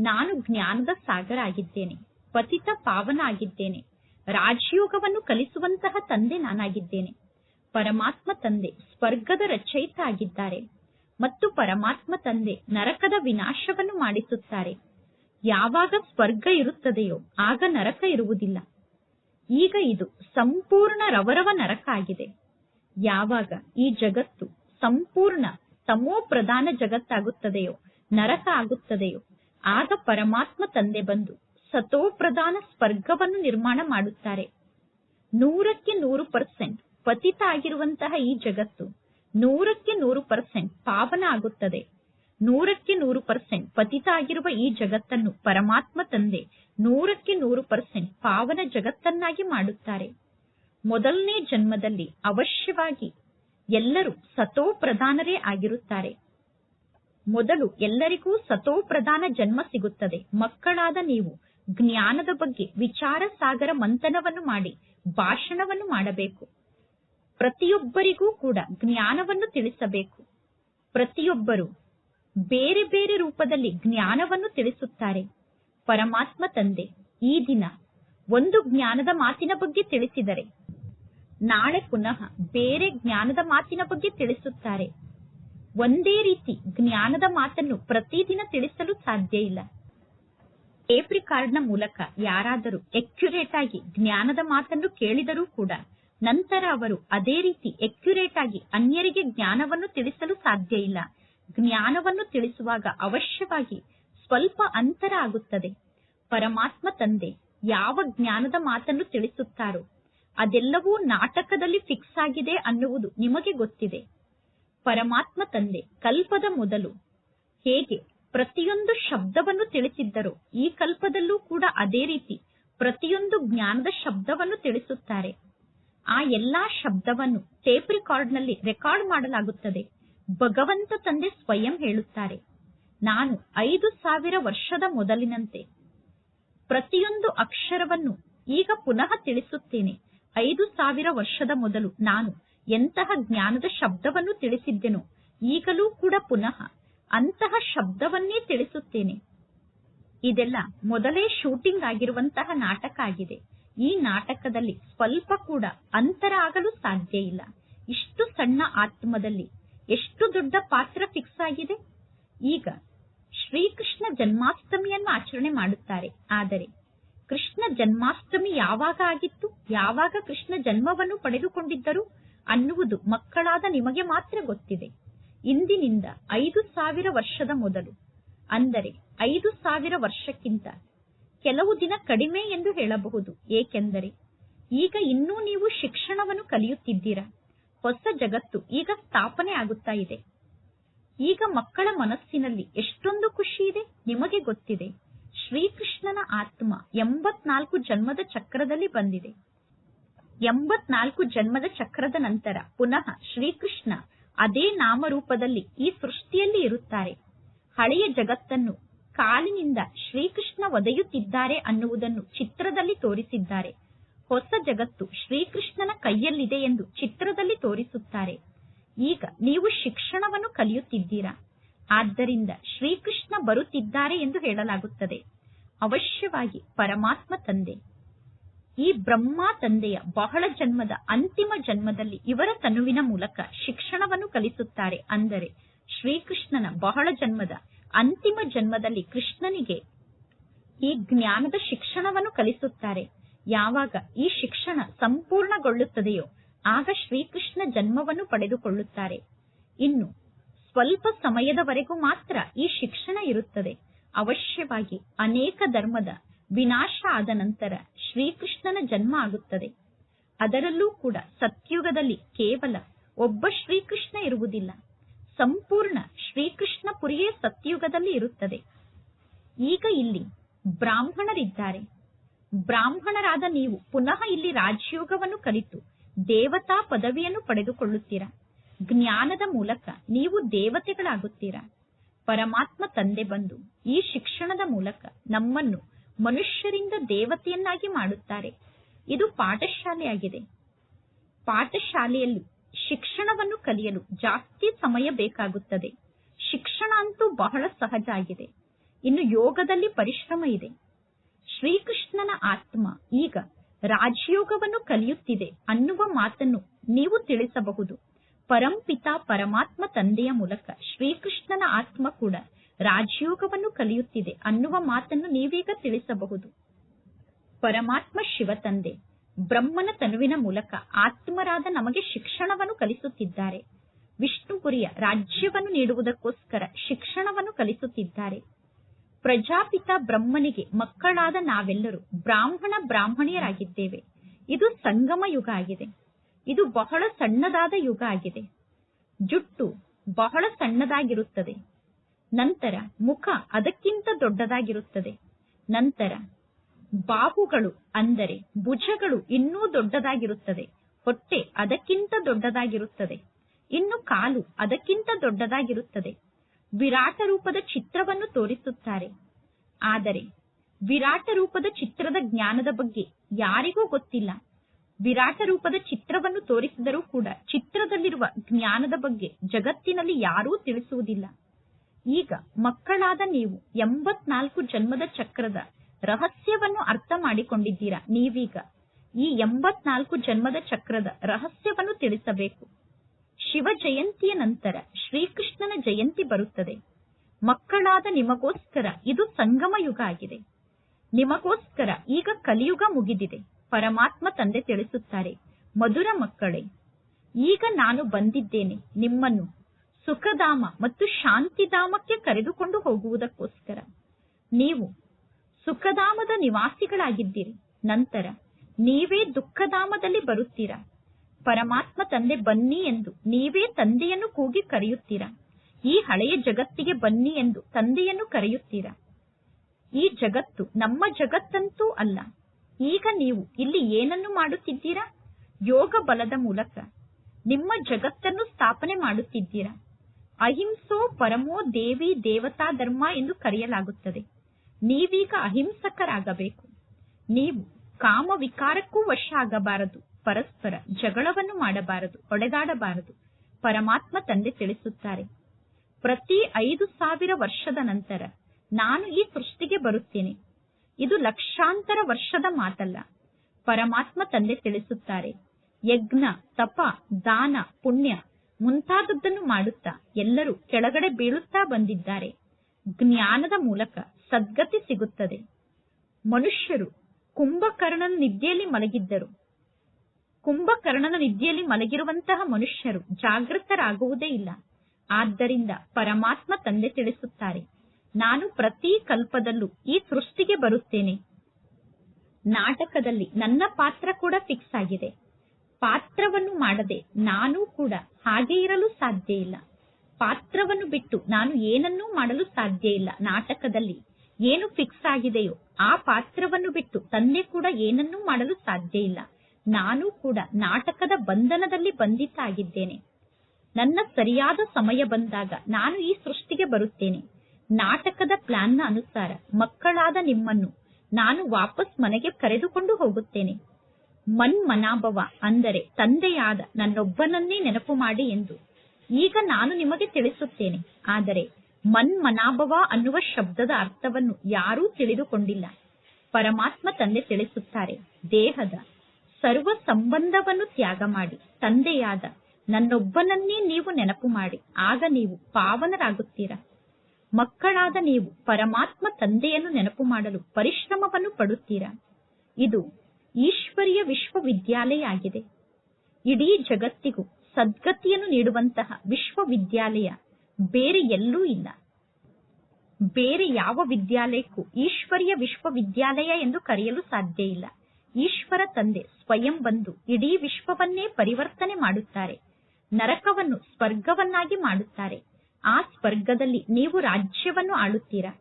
ನಾನು ಜ್ಞಾನದ ಸಾಗರ ಆಗಿದ್ದೇನೆ, ಪತಿತ ಪಾವನ ಆಗಿದ್ದೇನೆ, ರಾಜಯೋಗವನ್ನು ಕಲಿಸುವಂತಹ ತಂದೆ ನಾನಾಗಿದ್ದೇನೆ. ಪರಮಾತ್ಮ ತಂದೆ ಸ್ವರ್ಗದ ರಚಯಿತ ಆಗಿದ್ದಾರೆ. ಮತ್ತು ಪರಮಾತ್ಮ ತಂದೆ ನರಕದ ವಿನಾಶವನ್ನು ಮಾಡಿಸುತ್ತಾರೆ. ಯಾವಾಗ ಸ್ವರ್ಗ ಇರುತ್ತದೆಯೋ ಆಗ ನರಕ ಇರುವುದಿಲ್ಲ. ಈಗ ಇದು ಸಂಪೂರ್ಣ ರವರವ ನರಕ ಆಗಿದೆ. ಯಾವಾಗ ಈ ಜಗತ್ತು ಸಂಪೂರ್ಣ ತಮೋ ಪ್ರಧಾನ ಜಗತ್ತಾಗುತ್ತದೆಯೋ ನರಕ ಆಗುತ್ತದೆಯೋ ಆಗ ಪರಮಾತ್ಮ ತಂದೆ ಬಂದು ಸತೋ ಪ್ರಧಾನ ಸ್ವರ್ಗವನ್ನು ನಿರ್ಮಾಣ ಮಾಡುತ್ತಾರೆ. ನೂರಕ್ಕೆ ನೂರು ಪರ್ಸೆಂಟ್ ಪತಿತ ಆಗಿರುವಂತಹ ಈ ಜಗತ್ತು ನೂರಕ್ಕೆ ನೂರು ಪರ್ಸೆಂಟ್ ಪಾವನ ಆಗುತ್ತದೆ. ನೂರಕ್ಕೆ ನೂರು ಪರ್ಸೆಂಟ್ ಪತಿತ ಆಗಿರುವ ಈ ಜಗತ್ತನ್ನು ಪರಮಾತ್ಮ ತಂದೆ ನೂರಕ್ಕೆ ನೂರು ಪರ್ಸೆಂಟ್ ಪಾವನ ಜಗತ್ತನ್ನಾಗಿ ಮಾಡುತ್ತಾರೆ. ಮೊದಲನೇ ಜನ್ಮದಲ್ಲಿ ಅವಶ್ಯವಾಗಿ ಎಲ್ಲರೂ ಸತೋ ಪ್ರಧಾನರೇ ಆಗಿರುತ್ತಾರೆ. ಮೊದಲು ಎಲ್ಲರಿಗೂ ಸತೋ ಪ್ರಧಾನ ಜನ್ಮ ಸಿಗುತ್ತದೆ. ಮಕ್ಕಳಾದ ನೀವು ಜ್ಞಾನದ ಬಗ್ಗೆ ವಿಚಾರ ಸಾಗರ ಮಂಥನವನ್ನು ಮಾಡಿ ಭಾಷಣವನ್ನು ಮಾಡಬೇಕು. ಪ್ರತಿಯೊಬ್ಬರಿಗೂ ಕೂಡ ಜ್ಞಾನವನ್ನು ತಿಳಿಸಬೇಕು. ಪ್ರತಿಯೊಬ್ಬರು ಬೇರೆ ಬೇರೆ ರೂಪದಲ್ಲಿ ಜ್ಞಾನವನ್ನು ತಿಳಿಸುತ್ತಾರೆ. ಪರಮಾತ್ಮ ತಂದೆ, ಈ ದಿನ ಒಂದು ಜ್ಞಾನದ ಮಾತಿನ ಬಗ್ಗೆ ತಿಳಿಸಿದರೆ, ನಾಳೆ ಪುನಃ ಬೇರೆ ಜ್ಞಾನದ ಮಾತಿನ ಬಗ್ಗೆ ತಿಳಿಸುತ್ತಾರೆ. ಒಂದೇ ರೀತಿ ಜ್ಞಾನದ ಮಾತನ್ನು ಪ್ರತಿದಿನ ತಿಳಿಸಲು ಸಾಧ್ಯ ಇಲ್ಲ. ಟೇಪ್ ರಿಕಾರ್ಡ್ನ ಮೂಲಕ ಯಾರಾದರೂ ಎಕ್ಯುರೇಟ್ ಆಗಿ ಜ್ಞಾನದ ಮಾತನ್ನು ಕೇಳಿದರೂ ಕೂಡ ನಂತರ ಅವರು ಅದೇ ರೀತಿ ಎಕ್ಯುರೇಟ್ ಆಗಿ ಅನ್ಯರಿಗೆ ಜ್ಞಾನವನ್ನು ತಿಳಿಸಲು ಸಾಧ್ಯ ಇಲ್ಲ. ಜ್ಞಾನವನ್ನು ತಿಳಿಸುವಾಗ ಅವಶ್ಯವಾಗಿ ಸ್ವಲ್ಪ ಅಂತರ ಆಗುತ್ತದೆ. ಪರಮಾತ್ಮ ತಂದೆ ಯಾವ ಜ್ಞಾನದ ಮಾತನ್ನು ತಿಳಿಸುತ್ತಾರೋ ಅದೆಲ್ಲವೂ ನಾಟಕದಲ್ಲಿ ಫಿಕ್ಸ್ ಆಗಿದೆ ಅನ್ನುವುದು ನಿಮಗೆ ಗೊತ್ತಿದೆ. ಪರಮಾತ್ಮ ತಂದೆ ಕಲ್ಪದ ಮೊದಲು ಹೇಗೆ ಪ್ರತಿಯೊಂದು ಶಬ್ದವನ್ನು ತಿಳಿಸಿದ್ದರೂ ಈ ಕಲ್ಪದಲ್ಲೂ ಕೂಡ ಅದೇ ರೀತಿ ಪ್ರತಿಯೊಂದು ಜ್ಞಾನದ ಶಬ್ದವನ್ನು ತಿಳಿಸುತ್ತಾರೆ. ಆ ಎಲ್ಲಾ ಶಬ್ದವನ್ನು ಟೇಪ್ ರೆಕಾರ್ಡ್ನಲ್ಲಿ ರೆಕಾರ್ಡ್ ಮಾಡಲಾಗುತ್ತದೆ. ಭಗವಂತ ತಂದೆ ಸ್ವಯಂ ಹೇಳುತ್ತಾರೆ, ನಾನು ಐದು ಸಾವಿರ ವರ್ಷದ ಮೊದಲಿನಂತೆ ಪ್ರತಿಯೊಂದು ಅಕ್ಷರವನ್ನು ಈಗ ಪುನಃ ತಿಳಿಸುತ್ತೇನೆ. ಐದು ಸಾವಿರ ವರ್ಷದ ಮೊದಲು ನಾನು ಎಂತಹ ಜ್ಞಾನದ ಶಬ್ದವನ್ನು ತಿಳಿಸಿದ್ದೆನು ಈಗಲೂ ಕೂಡ ಪುನಃ ಅಂತಹ ಶಬ್ದವನ್ನೇ ತಿಳಿಸುತ್ತೇನೆ. ಇದೆಲ್ಲ ಮೊದಲೇ ಶೂಟಿಂಗ್ ಆಗಿರುವಂತಹ ನಾಟಕ ಆಗಿದೆ. ಈ ನಾಟಕದಲ್ಲಿ ಸ್ವಲ್ಪ ಕೂಡ ಅಂತರ ಆಗಲು ಸಾಧ್ಯ ಇಲ್ಲ. ಇಷ್ಟು ಸಣ್ಣ ಆತ್ಮದಲ್ಲಿ ಎಷ್ಟು ದೊಡ್ಡ ಪಾತ್ರ ಫಿಕ್ಸ್ ಆಗಿದೆ? ಈಗ ಶ್ರೀಕೃಷ್ಣ ಜನ್ಮಾಷ್ಟಮಿಯನ್ನು ಆಚರಣೆ ಮಾಡುತ್ತಾರೆ. ಆದರೆ ಕೃಷ್ಣ ಜನ್ಮಾಷ್ಟಮಿ ಯಾವಾಗ ಆಗಿತ್ತು? ಯಾವಾಗ ಕೃಷ್ಣ ಜನ್ಮವನ್ನು ಪಡೆದುಕೊಂಡಿದ್ದರು ಅನ್ನುವುದು ಮಕ್ಕಳಾದ ನಿಮಗೆ ಮಾತ್ರ ಗೊತ್ತಿದೆ. ಇಂದಿನಿಂದ ಐದು ಸಾವಿರ ವರ್ಷದ ಮೊದಲು. ಅಂದರೆ ಐದು ಸಾವಿರ ವರ್ಷಕ್ಕಿಂತ ಕೆಲವು ದಿನ ಕಡಿಮೆ ಎಂದು ಹೇಳಬಹುದು. ಏಕೆಂದರೆ ಈಗ ಇನ್ನೂ ನೀವು ಶಿಕ್ಷಣವನ್ನು ಕಲಿಯುತ್ತಿದ್ದೀರಾ? ಹೊಸ ಜಗತ್ತು ಈಗ ಸ್ಥಾಪನೆ ಆಗುತ್ತಾ ಇದೆ. ಈಗ ಮಕ್ಕಳ ಮನಸ್ಸಿನಲ್ಲಿ ಎಷ್ಟೊಂದು ಖುಷಿ ಇದೆ, ನಿಮಗೆ ಗೊತ್ತಿದೆ. ಶ್ರೀಕೃಷ್ಣನ ಆತ್ಮ ಎಂಬತ್ನಾಲ್ಕು ಜನ್ಮದ ಚಕ್ರದಲ್ಲಿ ಬಂದಿದೆ. ಎಂಬತ್ನಾಲ್ಕು ಜನ್ಮದ ಚಕ್ರದ ನಂತರ ಪುನಃ ಶ್ರೀಕೃಷ್ಣ ಅದೇ ನಾಮರೂಪದಲ್ಲಿ ಈ ಸೃಷ್ಟಿಯಲ್ಲಿ ಇರುತ್ತಾರೆ. ಹಳೆಯ ಜಗತ್ತನ್ನು ಕಾಲಿನಿಂದ ಶ್ರೀಕೃಷ್ಣ ಒದೆಯುತ್ತಿದ್ದಾರೆ ಅನ್ನುವುದನ್ನು ಚಿತ್ರದಲ್ಲಿ ತೋರಿಸಿದ್ದಾರೆ. ಹೊಸ ಜಗತ್ತು ಶ್ರೀಕೃಷ್ಣನ ಕೈಯಲ್ಲಿದೆ ಎಂದು ಚಿತ್ರದಲ್ಲಿ ತೋರಿಸುತ್ತಾರೆ. ಈಗ ನೀವು ಶಿಕ್ಷಣವನ್ನು ಕಲಿಯುತ್ತಿದ್ದೀರಾ? ಆದ್ದರಿಂದ ಶ್ರೀಕೃಷ್ಣ ಬರುತ್ತಿದ್ದಾರೆ ಎಂದು ಹೇಳಲಾಗುತ್ತದೆ. ಅವಶ್ಯವಾಗಿ ಪರಮಾತ್ಮ ತಂದೆ. ಈ ಬ್ರಹ್ಮ ತಂದೆಯ ಬಹಳ ಜನ್ಮದ ಅಂತಿಮ ಜನ್ಮದಲ್ಲಿ ಇವರ ತನುವಿನ ಮೂಲಕ ಶಿಕ್ಷಣವನ್ನು ಕಲಿಸುತ್ತಾರೆ. ಅಂದರೆ ಶ್ರೀಕೃಷ್ಣನ ಬಹಳ ಜನ್ಮದ ಅಂತಿಮ ಜನ್ಮದಲ್ಲಿ ಕೃಷ್ಣನಿಗೆ ಈ ಜ್ಞಾನದ ಶಿಕ್ಷಣವನ್ನು ಕಲಿಸುತ್ತಾರೆ. ಯಾವಾಗ ಈ ಶಿಕ್ಷಣ ಸಂಪೂರ್ಣಗೊಳ್ಳುತ್ತದೆಯೋ ಆಗ ಶ್ರೀಕೃಷ್ಣ ಜನ್ಮವನ್ನು ಪಡೆದುಕೊಳ್ಳುತ್ತಾರೆ. ಇನ್ನು ಸ್ವಲ್ಪ ಸಮಯದವರೆಗೂ ಮಾತ್ರ ಈ ಶಿಕ್ಷಣ ಇರುತ್ತದೆ. ಅವಶ್ಯವಾಗಿ ಅನೇಕ ಧರ್ಮದ ವಿನಾಶ ಆದ ನಂತರ ಶ್ರೀಕೃಷ್ಣನ ಜನ್ಮ ಆಗುತ್ತದೆ. ಅದರಲ್ಲೂ ಕೂಡ ಸತ್ಯುಗದಲ್ಲಿ ಕೇವಲ ಒಬ್ಬ ಶ್ರೀಕೃಷ್ಣ ಇರುವುದಿಲ್ಲ. ಸಂಪೂರ್ಣ ಶ್ರೀಕೃಷ್ಣ ಪುರಿಯೇ ಸತ್ಯುಗದಲ್ಲಿ ಇರುತ್ತದೆ. ಈಗ ಇಲ್ಲಿ ಬ್ರಾಹ್ಮಣರಿದ್ದಾರೆ. ಬ್ರಾಹ್ಮಣರಾದ ನೀವು ಪುನಃ ಇಲ್ಲಿ ರಾಜಯೋಗವನ್ನು ಕಲಿತು ದೇವತಾ ಪದವಿಯನ್ನು ಪಡೆದುಕೊಳ್ಳುತ್ತೀರಾ. ಜ್ಞಾನದ ಮೂಲಕ ನೀವು ದೇವತೆಗಳಾಗುತ್ತೀರಾ. ಪರಮಾತ್ಮ ತಂದೆ ಬಂದು ಈ ಶಿಕ್ಷಣದ ಮೂಲಕ ನಮ್ಮನ್ನು ಮನುಷ್ಯರಿಂದ ದೇವತೆಯನ್ನಾಗಿ ಮಾಡುತ್ತಾರೆ. ಇದು ಪಾಠಶಾಲೆಯಾಗಿದೆ. ಪಾಠಶಾಲೆಯಲ್ಲಿ ಶಿಕ್ಷಣವನ್ನು ಕಲಿಯಲು ಜಾಸ್ತಿ ಸಮಯ ಬೇಕಾಗುತ್ತದೆ. ಶಿಕ್ಷಣ ಅಂತೂ ಬಹಳ ಸಹಜ ಆಗಿದೆ. ಇನ್ನು ಯೋಗದಲ್ಲಿ ಪರಿಶ್ರಮ ಇದೆ. ಶ್ರೀಕೃಷ್ಣನ ಆತ್ಮ ಈಗ ರಾಜಯೋಗವನ್ನು ಕಲಿಯುತ್ತಿದೆ ಅನ್ನುವ ಮಾತನ್ನು ನೀವು ತಿಳಿಸಬಹುದು. ಪರಂಪಿತ ಪರಮಾತ್ಮ ತಂದೆಯ ಮೂಲಕ ಶ್ರೀಕೃಷ್ಣನ ಆತ್ಮ ಕೂಡ ರಾಜಯೋಗವನ್ನು ಕಲಿಯುತ್ತಿದೆ ಅನ್ನುವ ಮಾತನ್ನು ನೀವೀಗ ತಿಳಿಸಬಹುದು. ಪರಮಾತ್ಮ ಶಿವ ತಂದೆ ಬ್ರಹ್ಮನ ತನುವಿನ ಮೂಲಕ ಆತ್ಮರಾದ ನಮಗೆ ಶಿಕ್ಷಣವನ್ನು ಕಲಿಸುತ್ತಿದ್ದಾರೆ. ವಿಷ್ಣು ವಿಷ್ಣುಪುರಿಯ ರಾಜ್ಯವನ್ನು ನೀಡುವುದಕ್ಕೋಸ್ಕರ ಶಿಕ್ಷಣವನ್ನು ಕಲಿಸುತ್ತಿದ್ದಾರೆ. ಪ್ರಜಾಪಿತ ಬ್ರಹ್ಮನಿಗೆ ಮಕ್ಕಳಾದ ನಾವೆಲ್ಲರೂ ಬ್ರಾಹ್ಮಣ ಬ್ರಾಹ್ಮಣಿಯರಾಗಿದ್ದೇವೆ. ಇದು ಸಂಗಮ ಯುಗ ಆಗಿದೆ. ಇದು ಬಹಳ ಸಣ್ಣದಾದ ಯುಗ ಆಗಿದೆ. ಜುಟ್ಟು ಬಹಳ ಸಣ್ಣದಾಗಿರುತ್ತದೆ. ನಂತರ ಮುಖ ಅದಕ್ಕಿಂತ ದೊಡ್ಡದಾಗಿರುತ್ತದೆ. ನಂತರ ಬಾಹುಗಳು ಅಂದರೆ ಭುಜಗಳು ಇನ್ನೂ ದೊಡ್ಡದಾಗಿರುತ್ತದೆ. ಹೊಟ್ಟೆ ಅದಕ್ಕಿಂತ ದೊಡ್ಡದಾಗಿರುತ್ತದೆ. ಇನ್ನು ಕಾಲು ಅದಕ್ಕಿಂತ ದೊಡ್ಡದಾಗಿರುತ್ತದೆ. ವಿರಾಟ ರೂಪದ ಚಿತ್ರವನ್ನು ತೋರಿಸುತ್ತಾರೆ. ಆದರೆ ವಿರಾಟ ರೂಪದ ಚಿತ್ರದ ಜ್ಞಾನದ ಬಗ್ಗೆ ಯಾರಿಗೂ ಗೊತ್ತಿಲ್ಲ. ವಿರಾಟ ರೂಪದ ಚಿತ್ರವನ್ನು ತೋರಿಸಿದರೂ ಕೂಡ ಚಿತ್ರದಲ್ಲಿರುವ ಜ್ಞಾನದ ಬಗ್ಗೆ ಜಗತ್ತಿನಲ್ಲಿ ಯಾರೂ ತಿಳಿಸುವುದಿಲ್ಲ. ಈಗ ಮಕ್ಕಳಾದ ನೀವು ಎಂಬತ್ನಾಲ್ಕು ಜನ್ಮದ ಚಕ್ರದ ರಹಸ್ಯವನ್ನು ಅರ್ಥ ಮಾಡಿಕೊಂಡಿದ್ದೀರಾ ನೀವೀಗ. ಈ ಎಂಬತ್ನಾಲ್ಕು ಜನ್ಮದ ಚಕ್ರದ ರಹಸ್ಯವನ್ನು ತಿಳಿಸಬೇಕು. ಶಿವ ಜಯಂತಿಯ ನಂತರ ಶ್ರೀಕೃಷ್ಣನ ಜಯಂತಿ ಬರುತ್ತದೆ. ಮಕ್ಕಳಾದ ನಿಮಗೋಸ್ಕರ ಇದು ಸಂಗಮ ಯುಗ ಆಗಿದೆ. ನಿಮಗೋಸ್ಕರ ಈಗ ಕಲಿಯುಗ ಮುಗಿದಿದೆ. ಪರಮಾತ್ಮ ತಂದೆ ತಿಳಿಸುತ್ತಾರೆ, ಮಧುರ ಮಕ್ಕಳೇ, ಈಗ ನಾನು ಬಂದಿದ್ದೇನೆ ನಿಮ್ಮನ್ನು. ಸುಖಧಾಮ ಮತ್ತು ಶಾಂತಿಧಾಮಕ್ಕೆ ಕರೆದುಕೊಂಡು ಹೋಗುವುದಕ್ಕೋಸ್ಕರ. ನೀವು ಸುಖಧಾಮದ ನಿವಾಸಿಗಳಾಗಿದ್ದೀರಿ. ನಂತರ ನೀವೇ ದುಃಖಧಾಮದಲ್ಲಿ ಬರುತ್ತೀರಾ? ಪರಮಾತ್ಮ ತಂದೆ ಬನ್ನಿ ಎಂದು ನೀವೇ ತಂದೆಯನ್ನು ಕೂಗಿ ಕರೆಯುತ್ತೀರಾ? ಈ ಹಳೆಯ ಜಗತ್ತಿಗೆ ಬನ್ನಿ ಎಂದು ತಂದೆಯನ್ನು ಕರೆಯುತ್ತೀರಾ? ಈ ಜಗತ್ತು ನಮ್ಮ ಜಗತ್ತಂತೂ ಅಲ್ಲ. ಈಗ ನೀವು ಇಲ್ಲಿ ಏನನ್ನು ಮಾಡುತ್ತಿದ್ದೀರಾ? ಯೋಗ ಬಲದ ಮೂಲಕ ನಿಮ್ಮ ಜಗತ್ತನ್ನು ಸ್ಥಾಪನೆ ಮಾಡುತ್ತಿದ್ದೀರಾ? ಅಹಿಂಸೋ ಪರಮೋ ದೇವಿ ದೇವತಾ ಧರ್ಮ ಎಂದು ಕರೆಯಲಾಗುತ್ತದೆ. ನೀವೀಗ ಅಹಿಂಸಕರಾಗಬೇಕು. ನೀವು ಕಾಮ ವಿಕಾರಕ್ಕೂ ವಶ ಆಗಬಾರದು ಪರಸ್ಪರ ಜಗಳವನ್ನು ಮಾಡಬಾರದು. ಹೊಡೆದಾಡಬಾರದು. ಪರಮಾತ್ಮ ತಂದೆ ತಿಳಿಸುತ್ತಾರೆ. ಪ್ರತಿ ಐದು ಸಾವಿರ ವರ್ಷದ ನಂತರ ನಾನು ಈ ಸೃಷ್ಟಿಗೆ ಬರುತ್ತೇನೆ. ಇದು ಲಕ್ಷಾಂತರ ವರ್ಷದ ಮಾತಲ್ಲ. ಪರಮಾತ್ಮ ತಂದೆ ತಿಳಿಸುತ್ತಾರೆ. ಯಜ್ಞ, ತಪ, ದಾನ, ಪುಣ್ಯ ಮುಂತಾದದ್ದನ್ನು ಮಾಡುತ್ತಾ ಎಲ್ಲರೂ ಕೆಳಗಡೆ ಬೀಳುತ್ತಾ ಬಂದಿದ್ದಾರೆ. ಜ್ಞಾನದ ಮೂಲಕ ಸದ್ಗತಿ ಸಿಗುತ್ತದೆ. ಮನುಷ್ಯರು ಕುಂಭಕರ್ಣನ ನಿದ್ದೆಯಲ್ಲಿ ಮಲಗಿದ್ದರು. ಕುಂಭಕರ್ಣನ ನಿದ್ದೆಯಲ್ಲಿ ಮಲಗಿರುವಂತಹ ಮನುಷ್ಯರು ಜಾಗೃತರಾಗುವುದೇ ಇಲ್ಲ. ಆದ್ದರಿಂದ ಪರಮಾತ್ಮ ತಂದೆ ತಿಳಿಸುತ್ತಾರೆ, ನಾನು ಪ್ರತಿ ಕಲ್ಪದಲ್ಲೂ ಈ ಸೃಷ್ಟಿಗೆ ಬರುತ್ತೇನೆ. ನಾಟಕದಲ್ಲಿ ನನ್ನ ಪಾತ್ರ ಕೂಡ ಫಿಕ್ಸ್ ಆಗಿದೆ. ಪಾತ್ರವನ್ನು ಮಾಡದೆ ನಾನು ಕೂಡ ಹಾಗೆ ಇರಲು ಸಾಧ್ಯ ಇಲ್ಲ. ಪಾತ್ರವನ್ನು ಬಿಟ್ಟು ನಾನು ಏನನ್ನೂ ಮಾಡಲು ಸಾಧ್ಯ ಇಲ್ಲ ನಾಟಕದಲ್ಲಿ. ಏನು ಫಿಕ್ಸ್ ಆಗಿದೆಯೋ ಆ ಪಾತ್ರವನ್ನು ಬಿಟ್ಟು ತಂದೆ ಕೂಡ ಏನನ್ನೂ ಮಾಡಲು ಸಾಧ್ಯ ಇಲ್ಲ. ನಾನು ಕೂಡ ನಾಟಕದ ಬಂಧನದಲ್ಲಿ ಬಂಧಿತಾಗಿದ್ದೇನೆ. ನನ್ನ ಸರಿಯಾದ ಸಮಯ ಬಂದಾಗ ನಾನು ಈ ಸೃಷ್ಟಿಗೆ ಬರುತ್ತೇನೆ. ನಾಟಕದ ಪ್ಲಾನ್ನ ಅನುಸಾರ ಮಕ್ಕಳಾದ ನಿಮ್ಮನ್ನು ನಾನು ವಾಪಸ್ ಮನೆಗೆ ಕರೆದುಕೊಂಡು ಹೋಗುತ್ತೇನೆ. ಮನ್ ಮನಾಭವ ಅಂದರೆ ತಂದೆಯಾದ ನನ್ನೊಬ್ಬನನ್ನೇ ನೆನಪು ಮಾಡಿ ಎಂದು ಈಗ ನಾನು ನಿಮಗೆ ತಿಳಿಸುತ್ತೇನೆ. ಆದರೆ ಮನ್ಮನಾಭವ ಅನ್ನುವ ಶಬ್ದದ ಅರ್ಥವನ್ನು ಯಾರೂ ತಿಳಿದುಕೊಂಡಿಲ್ಲ. ಪರಮಾತ್ಮ ತಂದೆ ತಿಳಿಸುತ್ತಾರೆ, ದೇಹದ ಸರ್ವ ಸಂಬಂಧವನ್ನು ತ್ಯಾಗ ಮಾಡಿ, ತಂದೆಯಾದ ನನ್ನೊಬ್ಬನನ್ನೇ ನೀವು ನೆನಪು ಮಾಡಿ, ಆಗ ನೀವು ಪಾವನರಾಗುತ್ತೀರಾ. ಮಕ್ಕಳಾದ ನೀವು ಪರಮಾತ್ಮ ತಂದೆಯನ್ನು ನೆನಪು ಮಾಡಲು ಪರಿಶ್ರಮವನ್ನು ಪಡುತ್ತೀರಾ. ಇದು ಈಶ್ವರಿಯ ವಿಶ್ವವಿದ್ಯಾಲಯ ಆಗಿದೆ. ಇಡೀ ಜಗತ್ತಿಗೂ ಸದ್ಗತಿಯನ್ನು ನೀಡುವಂತಹ ವಿಶ್ವವಿದ್ಯಾಲಯ ಬೇರೆ ಎಲ್ಲೂ ಇಲ್ಲ. ಬೇರೆ ಯಾವ ವಿದ್ಯಾಲಯಕ್ಕೂ ಈಶ್ವರಿಯ ವಿಶ್ವವಿದ್ಯಾಲಯ ಎಂದು ಕರೆಯಲು ಸಾಧ್ಯ ಇಲ್ಲ. ಈಶ್ವರ ತಂದೆ ಸ್ವಯಂ ಬಂದು ಇಡೀ ವಿಶ್ವವನ್ನೇ ಪರಿವರ್ತನೆ ಮಾಡುತ್ತಾರೆ. ನರಕವನ್ನು ಸ್ವರ್ಗವನ್ನಾಗಿ ಮಾಡುತ್ತಾರೆ. ಆ ಸ್ವರ್ಗದಲ್ಲಿ ನೀವು ರಾಜ್ಯವನ್ನು ಆಳುತ್ತೀರಾ?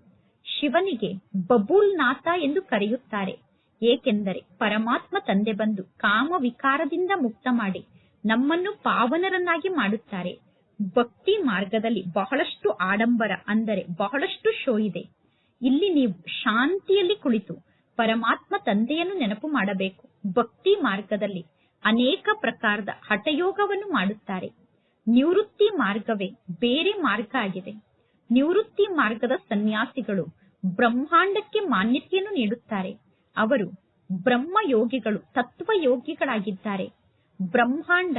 ಶಿವನಿಗೆ ಬಬೂಲ್ ನಾಥ ಎಂದು ಕರೆಯುತ್ತಾರೆ. ಏಕೆಂದರೆ ಪರಮಾತ್ಮ ತಂದೆ ಬಂದು ಕಾಮ ವಿಕಾರದಿಂದ ಮುಕ್ತ ಮಾಡಿ ನಮ್ಮನ್ನು ಪಾವನರನ್ನಾಗಿ ಮಾಡುತ್ತಾರೆ. ಭಕ್ತಿ ಮಾರ್ಗದಲ್ಲಿ ಬಹಳಷ್ಟು ಆಡಂಬರ ಅಂದರೆ ಬಹಳಷ್ಟು ಶೋ ಇದೆ. ಇಲ್ಲಿ ನೀವು ಶಾಂತಿಯಲ್ಲಿ ಕುಳಿತು ಪರಮಾತ್ಮ ತಂದೆಯನ್ನು ನೆನಪು ಮಾಡಬೇಕು. ಭಕ್ತಿ ಮಾರ್ಗದಲ್ಲಿ ಅನೇಕ ಪ್ರಕಾರದ ಹಠಯೋಗವನ್ನು ಮಾಡುತ್ತಾರೆ. ನಿವೃತ್ತಿ ಮಾರ್ಗವೇ ಬೇರೆ ಮಾರ್ಗ ಆಗಿದೆ. ನಿವೃತ್ತಿ ಮಾರ್ಗದ ಸನ್ಯಾಸಿಗಳು ಬ್ರಹ್ಮಾಂಡಕ್ಕೆ ಮಾನ್ಯತೆಯನ್ನು ನೀಡುತ್ತಾರೆ. ಅವರು ಬ್ರಹ್ಮ ಯೋಗಿಗಳು ತತ್ವ ಯೋಗಿಗಳಾಗಿದ್ದಾರೆ ಬ್ರಹ್ಮಾಂಡ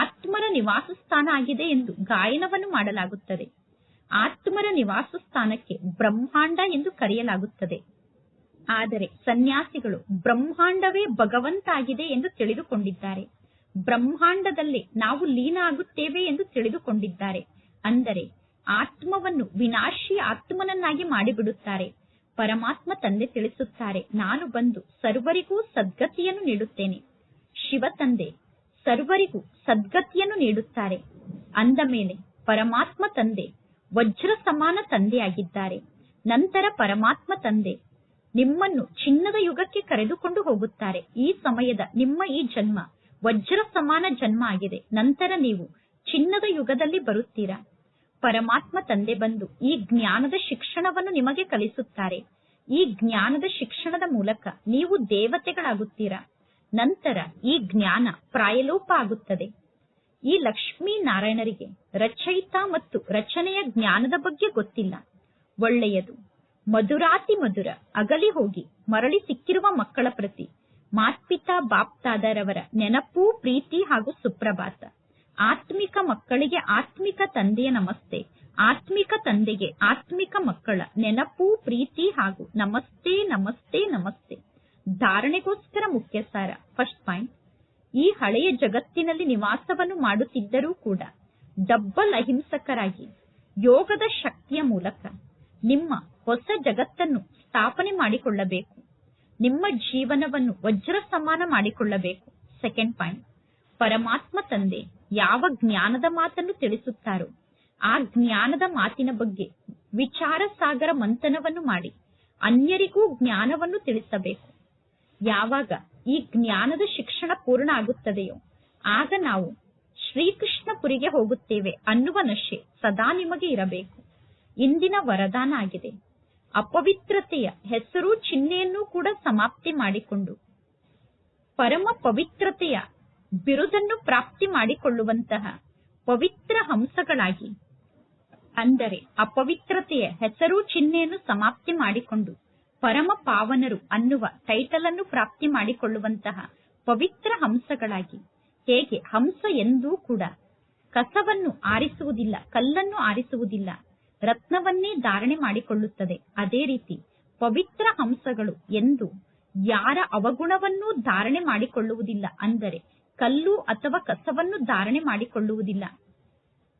ಆತ್ಮರ ನಿವಾಸ ಸ್ಥಾನ ಆಗಿದೆ ಎಂದು ಗಾಯನವನ್ನು ಮಾಡಲಾಗುತ್ತದೆ. ಆತ್ಮರ ನಿವಾಸ ಸ್ಥಾನಕ್ಕೆ ಬ್ರಹ್ಮಾಂಡ ಎಂದು ಕರೆಯಲಾಗುತ್ತದೆ. ಆದರೆ ಸನ್ಯಾಸಿಗಳು ಬ್ರಹ್ಮಾಂಡವೇ ಭಗವಂತ ಆಗಿದೆ ಎಂದು ತಿಳಿದುಕೊಂಡಿದ್ದಾರೆ. ಬ್ರಹ್ಮಾಂಡದಲ್ಲಿ ನಾವು ಲೀನ ಆಗುತ್ತೇವೆ ಎಂದು ತಿಳಿದುಕೊಂಡಿದ್ದಾರೆ. ಅಂದರೆ ಆತ್ಮವನ್ನು ವಿನಾಶಿ ಆತ್ಮನನ್ನಾಗಿ ಮಾಡಿಬಿಡುತ್ತಾರೆ. ಪರಮಾತ್ಮ ತಂದೆ ತಿಳಿಸುತ್ತಾರೆ, ನಾನು ಬಂದು ಸರ್ವರಿಗೂ ಸದ್ಗತಿಯನ್ನು ನೀಡುತ್ತೇನೆ. ಶಿವ ತಂದೆ ಸರ್ವರಿಗೂ ಸದ್ಗತಿಯನ್ನು ನೀಡುತ್ತಾರೆ. ಅಂದ ಮೇಲೆ ಪರಮಾತ್ಮ ತಂದೆ ವಜ್ರ ಸಮಾನ ತಂದೆಯಾಗಿದ್ದಾರೆ. ನಂತರ ಪರಮಾತ್ಮ ತಂದೆ ನಿಮ್ಮನ್ನು ಚಿನ್ನದ ಯುಗಕ್ಕೆ ಕರೆದುಕೊಂಡು ಹೋಗುತ್ತಾರೆ. ಈ ಸಮಯದ ನಿಮ್ಮ ಈ ಜನ್ಮ ವಜ್ರ ಸಮಾನ ಜನ್ಮ ಆಗಿದೆ. ನಂತರ ನೀವು ಚಿನ್ನದ ಯುಗದಲ್ಲಿ ಬರುತ್ತೀರಾ? ಪರಮಾತ್ಮ ತಂದೆ ಬಂದು ಈ ಜ್ಞಾನದ ಶಿಕ್ಷಣವನ್ನು ನಿಮಗೆ ಕಲಿಸುತ್ತಾರೆ. ಈ ಜ್ಞಾನದ ಶಿಕ್ಷಣದ ಮೂಲಕ ನೀವು ದೇವತೆಗಳಾಗುತ್ತೀರಾ? ನಂತರ ಈ ಜ್ಞಾನ ಪ್ರಾಯಲೋಪ ಆಗುತ್ತದೆ. ಈ ಲಕ್ಷ್ಮೀನಾರಾಯಣರಿಗೆ ರಚಯಿತ ಮತ್ತು ರಚನೆಯ ಜ್ಞಾನದ ಬಗ್ಗೆ ಗೊತ್ತಿಲ್ಲ. ಒಳ್ಳೆಯದು. ಮಧುರಾತಿ ಮಧುರ ಅಗಲಿ ಹೋಗಿ ಮರಳಿ ಸಿಕ್ಕಿರುವ ಮಕ್ಕಳ ಪ್ರತಿ ಮಾತ್ಪಿತಾ ಬಾಪ್ತಾದರವರ ನೆನಪು, ಪ್ರೀತಿ ಹಾಗೂ ಸುಪ್ರಭಾತ. ಆತ್ಮಿಕ ಮಕ್ಕಳಿಗೆ ಆತ್ಮಿಕ ತಂದೆಯ ನಮಸ್ತೆ, ಆತ್ಮಿಕ ತಂದೆಗೆ ಆತ್ಮಿಕ ಮಕ್ಕಳ ನೆನಪು, ಪ್ರೀತಿ ಹಾಗೂ ನಮಸ್ತೆ ನಮಸ್ತೆ ನಮಸ್ತೆ. ಧಾರಣೆಗೋಸ್ಕರ ಮುಖ್ಯ ಸಾರ ಫಸ್ಟ್ ಪಾಯಿಂಟ್ ಈ ಹಳೆಯ ಜಗತ್ತಿನಲ್ಲಿ ನಿವಾಸವನ್ನು ಮಾಡುತ್ತಿದ್ದರೂ ಕೂಡ ಡಬ್ಬಲ್ ಅಹಿಂಸಕರಾಗಿ ಯೋಗದ ಶಕ್ತಿಯ ಮೂಲಕ ನಿಮ್ಮ ಹೊಸ ಜಗತ್ತನ್ನು ಸ್ಥಾಪನೆ ಮಾಡಿಕೊಳ್ಳಬೇಕು. ನಿಮ್ಮ ಜೀವನವನ್ನು ವಜ್ರ ಸಮಾನ ಮಾಡಿಕೊಳ್ಳಬೇಕು. ಸೆಕೆಂಡ್ ಪಾಯಿಂಟ್ ಪರಮಾತ್ಮ ತಂದೆ ಯಾವ ಜ್ಞಾನದ ಮಾತನ್ನು ತಿಳಿಸುತ್ತಾರೋ ಆ ಜ್ಞಾನದ ಮಾತಿನ ಬಗ್ಗೆ ವಿಚಾರ ಸಾಗರ ಮಂಥನವನ್ನು ಮಾಡಿ ಅನ್ಯರಿಗೂ ಜ್ಞಾನವನ್ನು ತಿಳಿಸಬೇಕು. ಯಾವಾಗ ಈ ಜ್ಞಾನದ ಶಿಕ್ಷಣ ಪೂರ್ಣ ಆಗುತ್ತದೆಯೋ, ಆಗ ನಾವು ಶ್ರೀಕೃಷ್ಣಪುರಿಗೆ ಹೋಗುತ್ತೇವೆ ಅನ್ನುವ ನಶೆ ಸದಾ ನಿಮಗೆ ಇರಬೇಕು. ಇಂದಿನ ವರದಾನ ಆಗಿದೆ. ಅಪವಿತ್ರತೆಯ ಹೆಸರು ಚಿಹ್ನೆಯನ್ನು ಕೂಡ ಸಮಾಪ್ತಿ ಮಾಡಿಕೊಂಡು, ಪರಮ ಪವಿತ್ರತೆಯ ಬಿರುದನ್ನು ಪ್ರಾಪ್ತಿ ಮಾಡಿಕೊಳ್ಳುವಂತಹ ಪವಿತ್ರ ಹಂಸಗಳಾಗಿ, ಅಂದರೆ ಅಪವಿತ್ರತೆಯ ಹೆಸರು ಚಿಹ್ನೆಯನ್ನು ಸಮಾಪ್ತಿ ಮಾಡಿಕೊಂಡು ಪರಮ ಪಾವನರು ಅನ್ನುವ ಟೈಟಲ್ ಅನ್ನು ಪ್ರಾಪ್ತಿ ಮಾಡಿಕೊಳ್ಳುವಂತಹ ಪವಿತ್ರ ಹಂಸಗಳಾಗಿ. ಹೇಗೆ? ಹಂಸ ಎಂದೂ ಕೂಡ ಕಸವನ್ನು ಆರಿಸುವುದಿಲ್ಲ, ಕಲ್ಲನ್ನು ಆರಿಸುವುದಿಲ್ಲ, ರತ್ನವನ್ನೇ ಧಾರಣೆ ಮಾಡಿಕೊಳ್ಳುತ್ತದೆ. ಅದೇ ರೀತಿ ಪವಿತ್ರ ಹಂಸಗಳು ಎಂದು ಯಾರ ಅವಗುಣವನ್ನೂ ಧಾರಣೆ ಮಾಡಿಕೊಳ್ಳುವುದಿಲ್ಲ. ಅಂದರೆ ಕಲ್ಲು ಅಥವಾ ಕಸವನ್ನು ಧಾರಣೆ ಮಾಡಿಕೊಳ್ಳುವುದಿಲ್ಲ.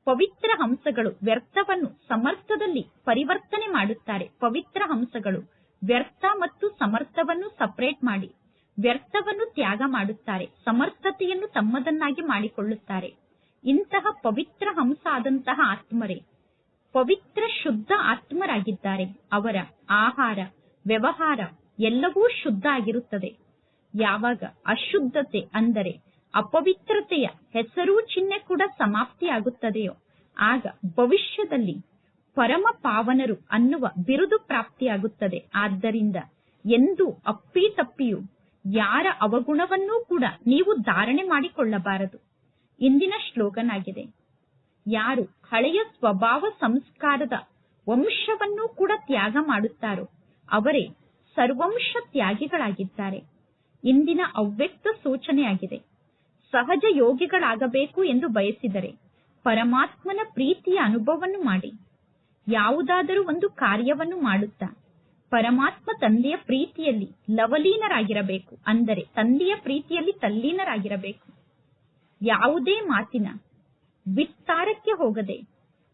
ಪವಿತ್ರ ಹಂಸಗಳು ವ್ಯರ್ಥವನ್ನು ಸಮರ್ಥದಲ್ಲಿ ಪರಿವರ್ತನೆ ಮಾಡುತ್ತಾರೆ. ಪವಿತ್ರ ಹಂಸಗಳು ವ್ಯರ್ಥ ಮತ್ತು ಸಮರ್ಥವನ್ನು ಸಪರೇಟ್ ಮಾಡಿ. ವ್ಯರ್ಥವನ್ನು ತ್ಯಾಗ ಮಾಡುತ್ತಾರೆ. ಸಮರ್ಥತೆಯನ್ನು ತಮ್ಮದನ್ನಾಗಿ ಮಾಡಿಕೊಳ್ಳುತ್ತಾರೆ. ಇಂತಹ ಪವಿತ್ರ ಹಂಸ ಆದಂತಹ ಆತ್ಮರೇ. ಪವಿತ್ರ ಶುದ್ಧ ಆತ್ಮರಾಗಿದ್ದಾರೆ. ಅವರ ಆಹಾರ, ವ್ಯವಹಾರ ಎಲ್ಲವೂ ಶುದ್ಧ ಆಗಿರುತ್ತದೆ. ಯಾವಾಗ ಅಶುದ್ಧತೆ ಅಂದರೆ ಅಪವಿತ್ರತೆಯ ಹೆಸರು ಚಿಹ್ನೆ ಕೂಡ ಸಮಾಪ್ತಿಯಾಗುತ್ತದೆಯೋ, ಆಗ ಭವಿಷ್ಯದಲ್ಲಿ ಪರಮ ಪಾವನರು ಅನ್ನುವ ಬಿರುದು ಪ್ರಾಪ್ತಿಯಾಗುತ್ತದೆ. ಆದ್ದರಿಂದ ಎಂದು ಅಪ್ಪಿ ತಪ್ಪಿಯು ಯಾರ ಅವಗುಣವನ್ನೂ ಕೂಡ ನೀವು ಧಾರಣೆ ಮಾಡಿಕೊಳ್ಳಬಾರದು. ಇಂದಿನ ಶ್ಲೋಕನಾಗಿದೆ. ಯಾರು ಹಳೆಯ ಸ್ವಭಾವ ಸಂಸ್ಕಾರದ ವಂಶವನ್ನೂ ಕೂಡ ತ್ಯಾಗ ಮಾಡುತ್ತಾರೋ ಅವರೇ ಸರ್ವಂಶ ತ್ಯಾಗಿಗಳಾಗಿದ್ದಾರೆ. ಇಂದಿನ ಅವ್ಯಕ್ತ ಸೂಚನೆಯಾಗಿದೆ. ಸಹಜ ಯೋಗಿಗಳಾಗಬೇಕು ಎಂದು ಬಯಸಿದರೆ ಪರಮಾತ್ಮನ ಪ್ರೀತಿಯ ಅನುಭವವನ್ನು ಮಾಡಿ. ಯಾವುದಾದರೂ ಒಂದು ಕಾರ್ಯವನ್ನು ಮಾಡುತ್ತಾ ಪರಮಾತ್ಮ ತಂದೆಯ ಪ್ರೀತಿಯಲ್ಲಿ ಲವಲೀನರಾಗಿರಬೇಕು. ಅಂದರೆ ತಂದೆಯ ಪ್ರೀತಿಯಲ್ಲಿ ತಲ್ಲೀನರಾಗಿರಬೇಕು. ಯಾವುದೇ ಮಾತಿನ ವಿಸ್ತಾರಕ್ಕೆ ಹೋಗದೆ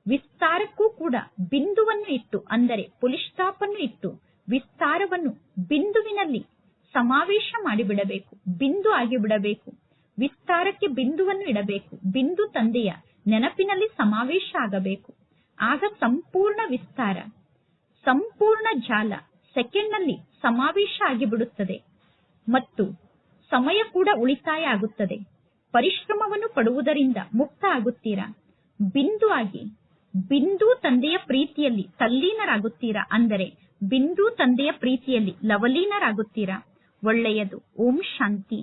ವಿಸ್ತಾರಕ್ಕೂ ಕೂಡ ಬಿಂದುವನ್ನು ಇಟ್ಟು, ಅಂದರೆ ಪುಲಿಸ್ಟಾಪನ್ನು ಇಟ್ಟು ವಿಸ್ತಾರವನ್ನು ಬಿಂದುವಿನಲ್ಲಿ ಸಮಾವೇಶ ಮಾಡಿಬಿಡಬೇಕು. ಬಿಂದು ಆಗಿಬಿಡಬೇಕು. ವಿಸ್ತಾರಕ್ಕೆ ಬಿಂದುವನ್ನು ಇಡಬೇಕು. ಬಿಂದು ತಂದೆಯ ನೆನಪಿನಲ್ಲಿ ಸಮಾವೇಶ ಆಗಬೇಕು. ಆಗ ಸಂಪೂರ್ಣ ವಿಸ್ತಾರ, ಸಂಪೂರ್ಣ ಜಾಲ ಸೆಕೆಂಡ್ನಲ್ಲಿ ಸಮಾವೇಶ ಆಗಿಬಿಡುತ್ತದೆ ಮತ್ತು ಸಮಯ ಕೂಡ ಉಳಿತಾಯ ಆಗುತ್ತದೆ. ಪರಿಶ್ರಮವನ್ನು ಪಡುವುದರಿಂದ ಮುಕ್ತ ಆಗುತ್ತೀರಾ? ಬಿಂದು ಆಗಿ ಬಿಂದು ತಂದೆಯ ಪ್ರೀತಿಯಲ್ಲಿ ತಲ್ಲೀನರಾಗುತ್ತೀರಾ? ಅಂದರೆ ಬಿಂದು ತಂದೆಯ ಪ್ರೀತಿಯಲ್ಲಿ ಲವಲೀನರಾಗುತ್ತೀರಾ? ಒಳ್ಳೆಯದು, ಓಂ ಶಾಂತಿ.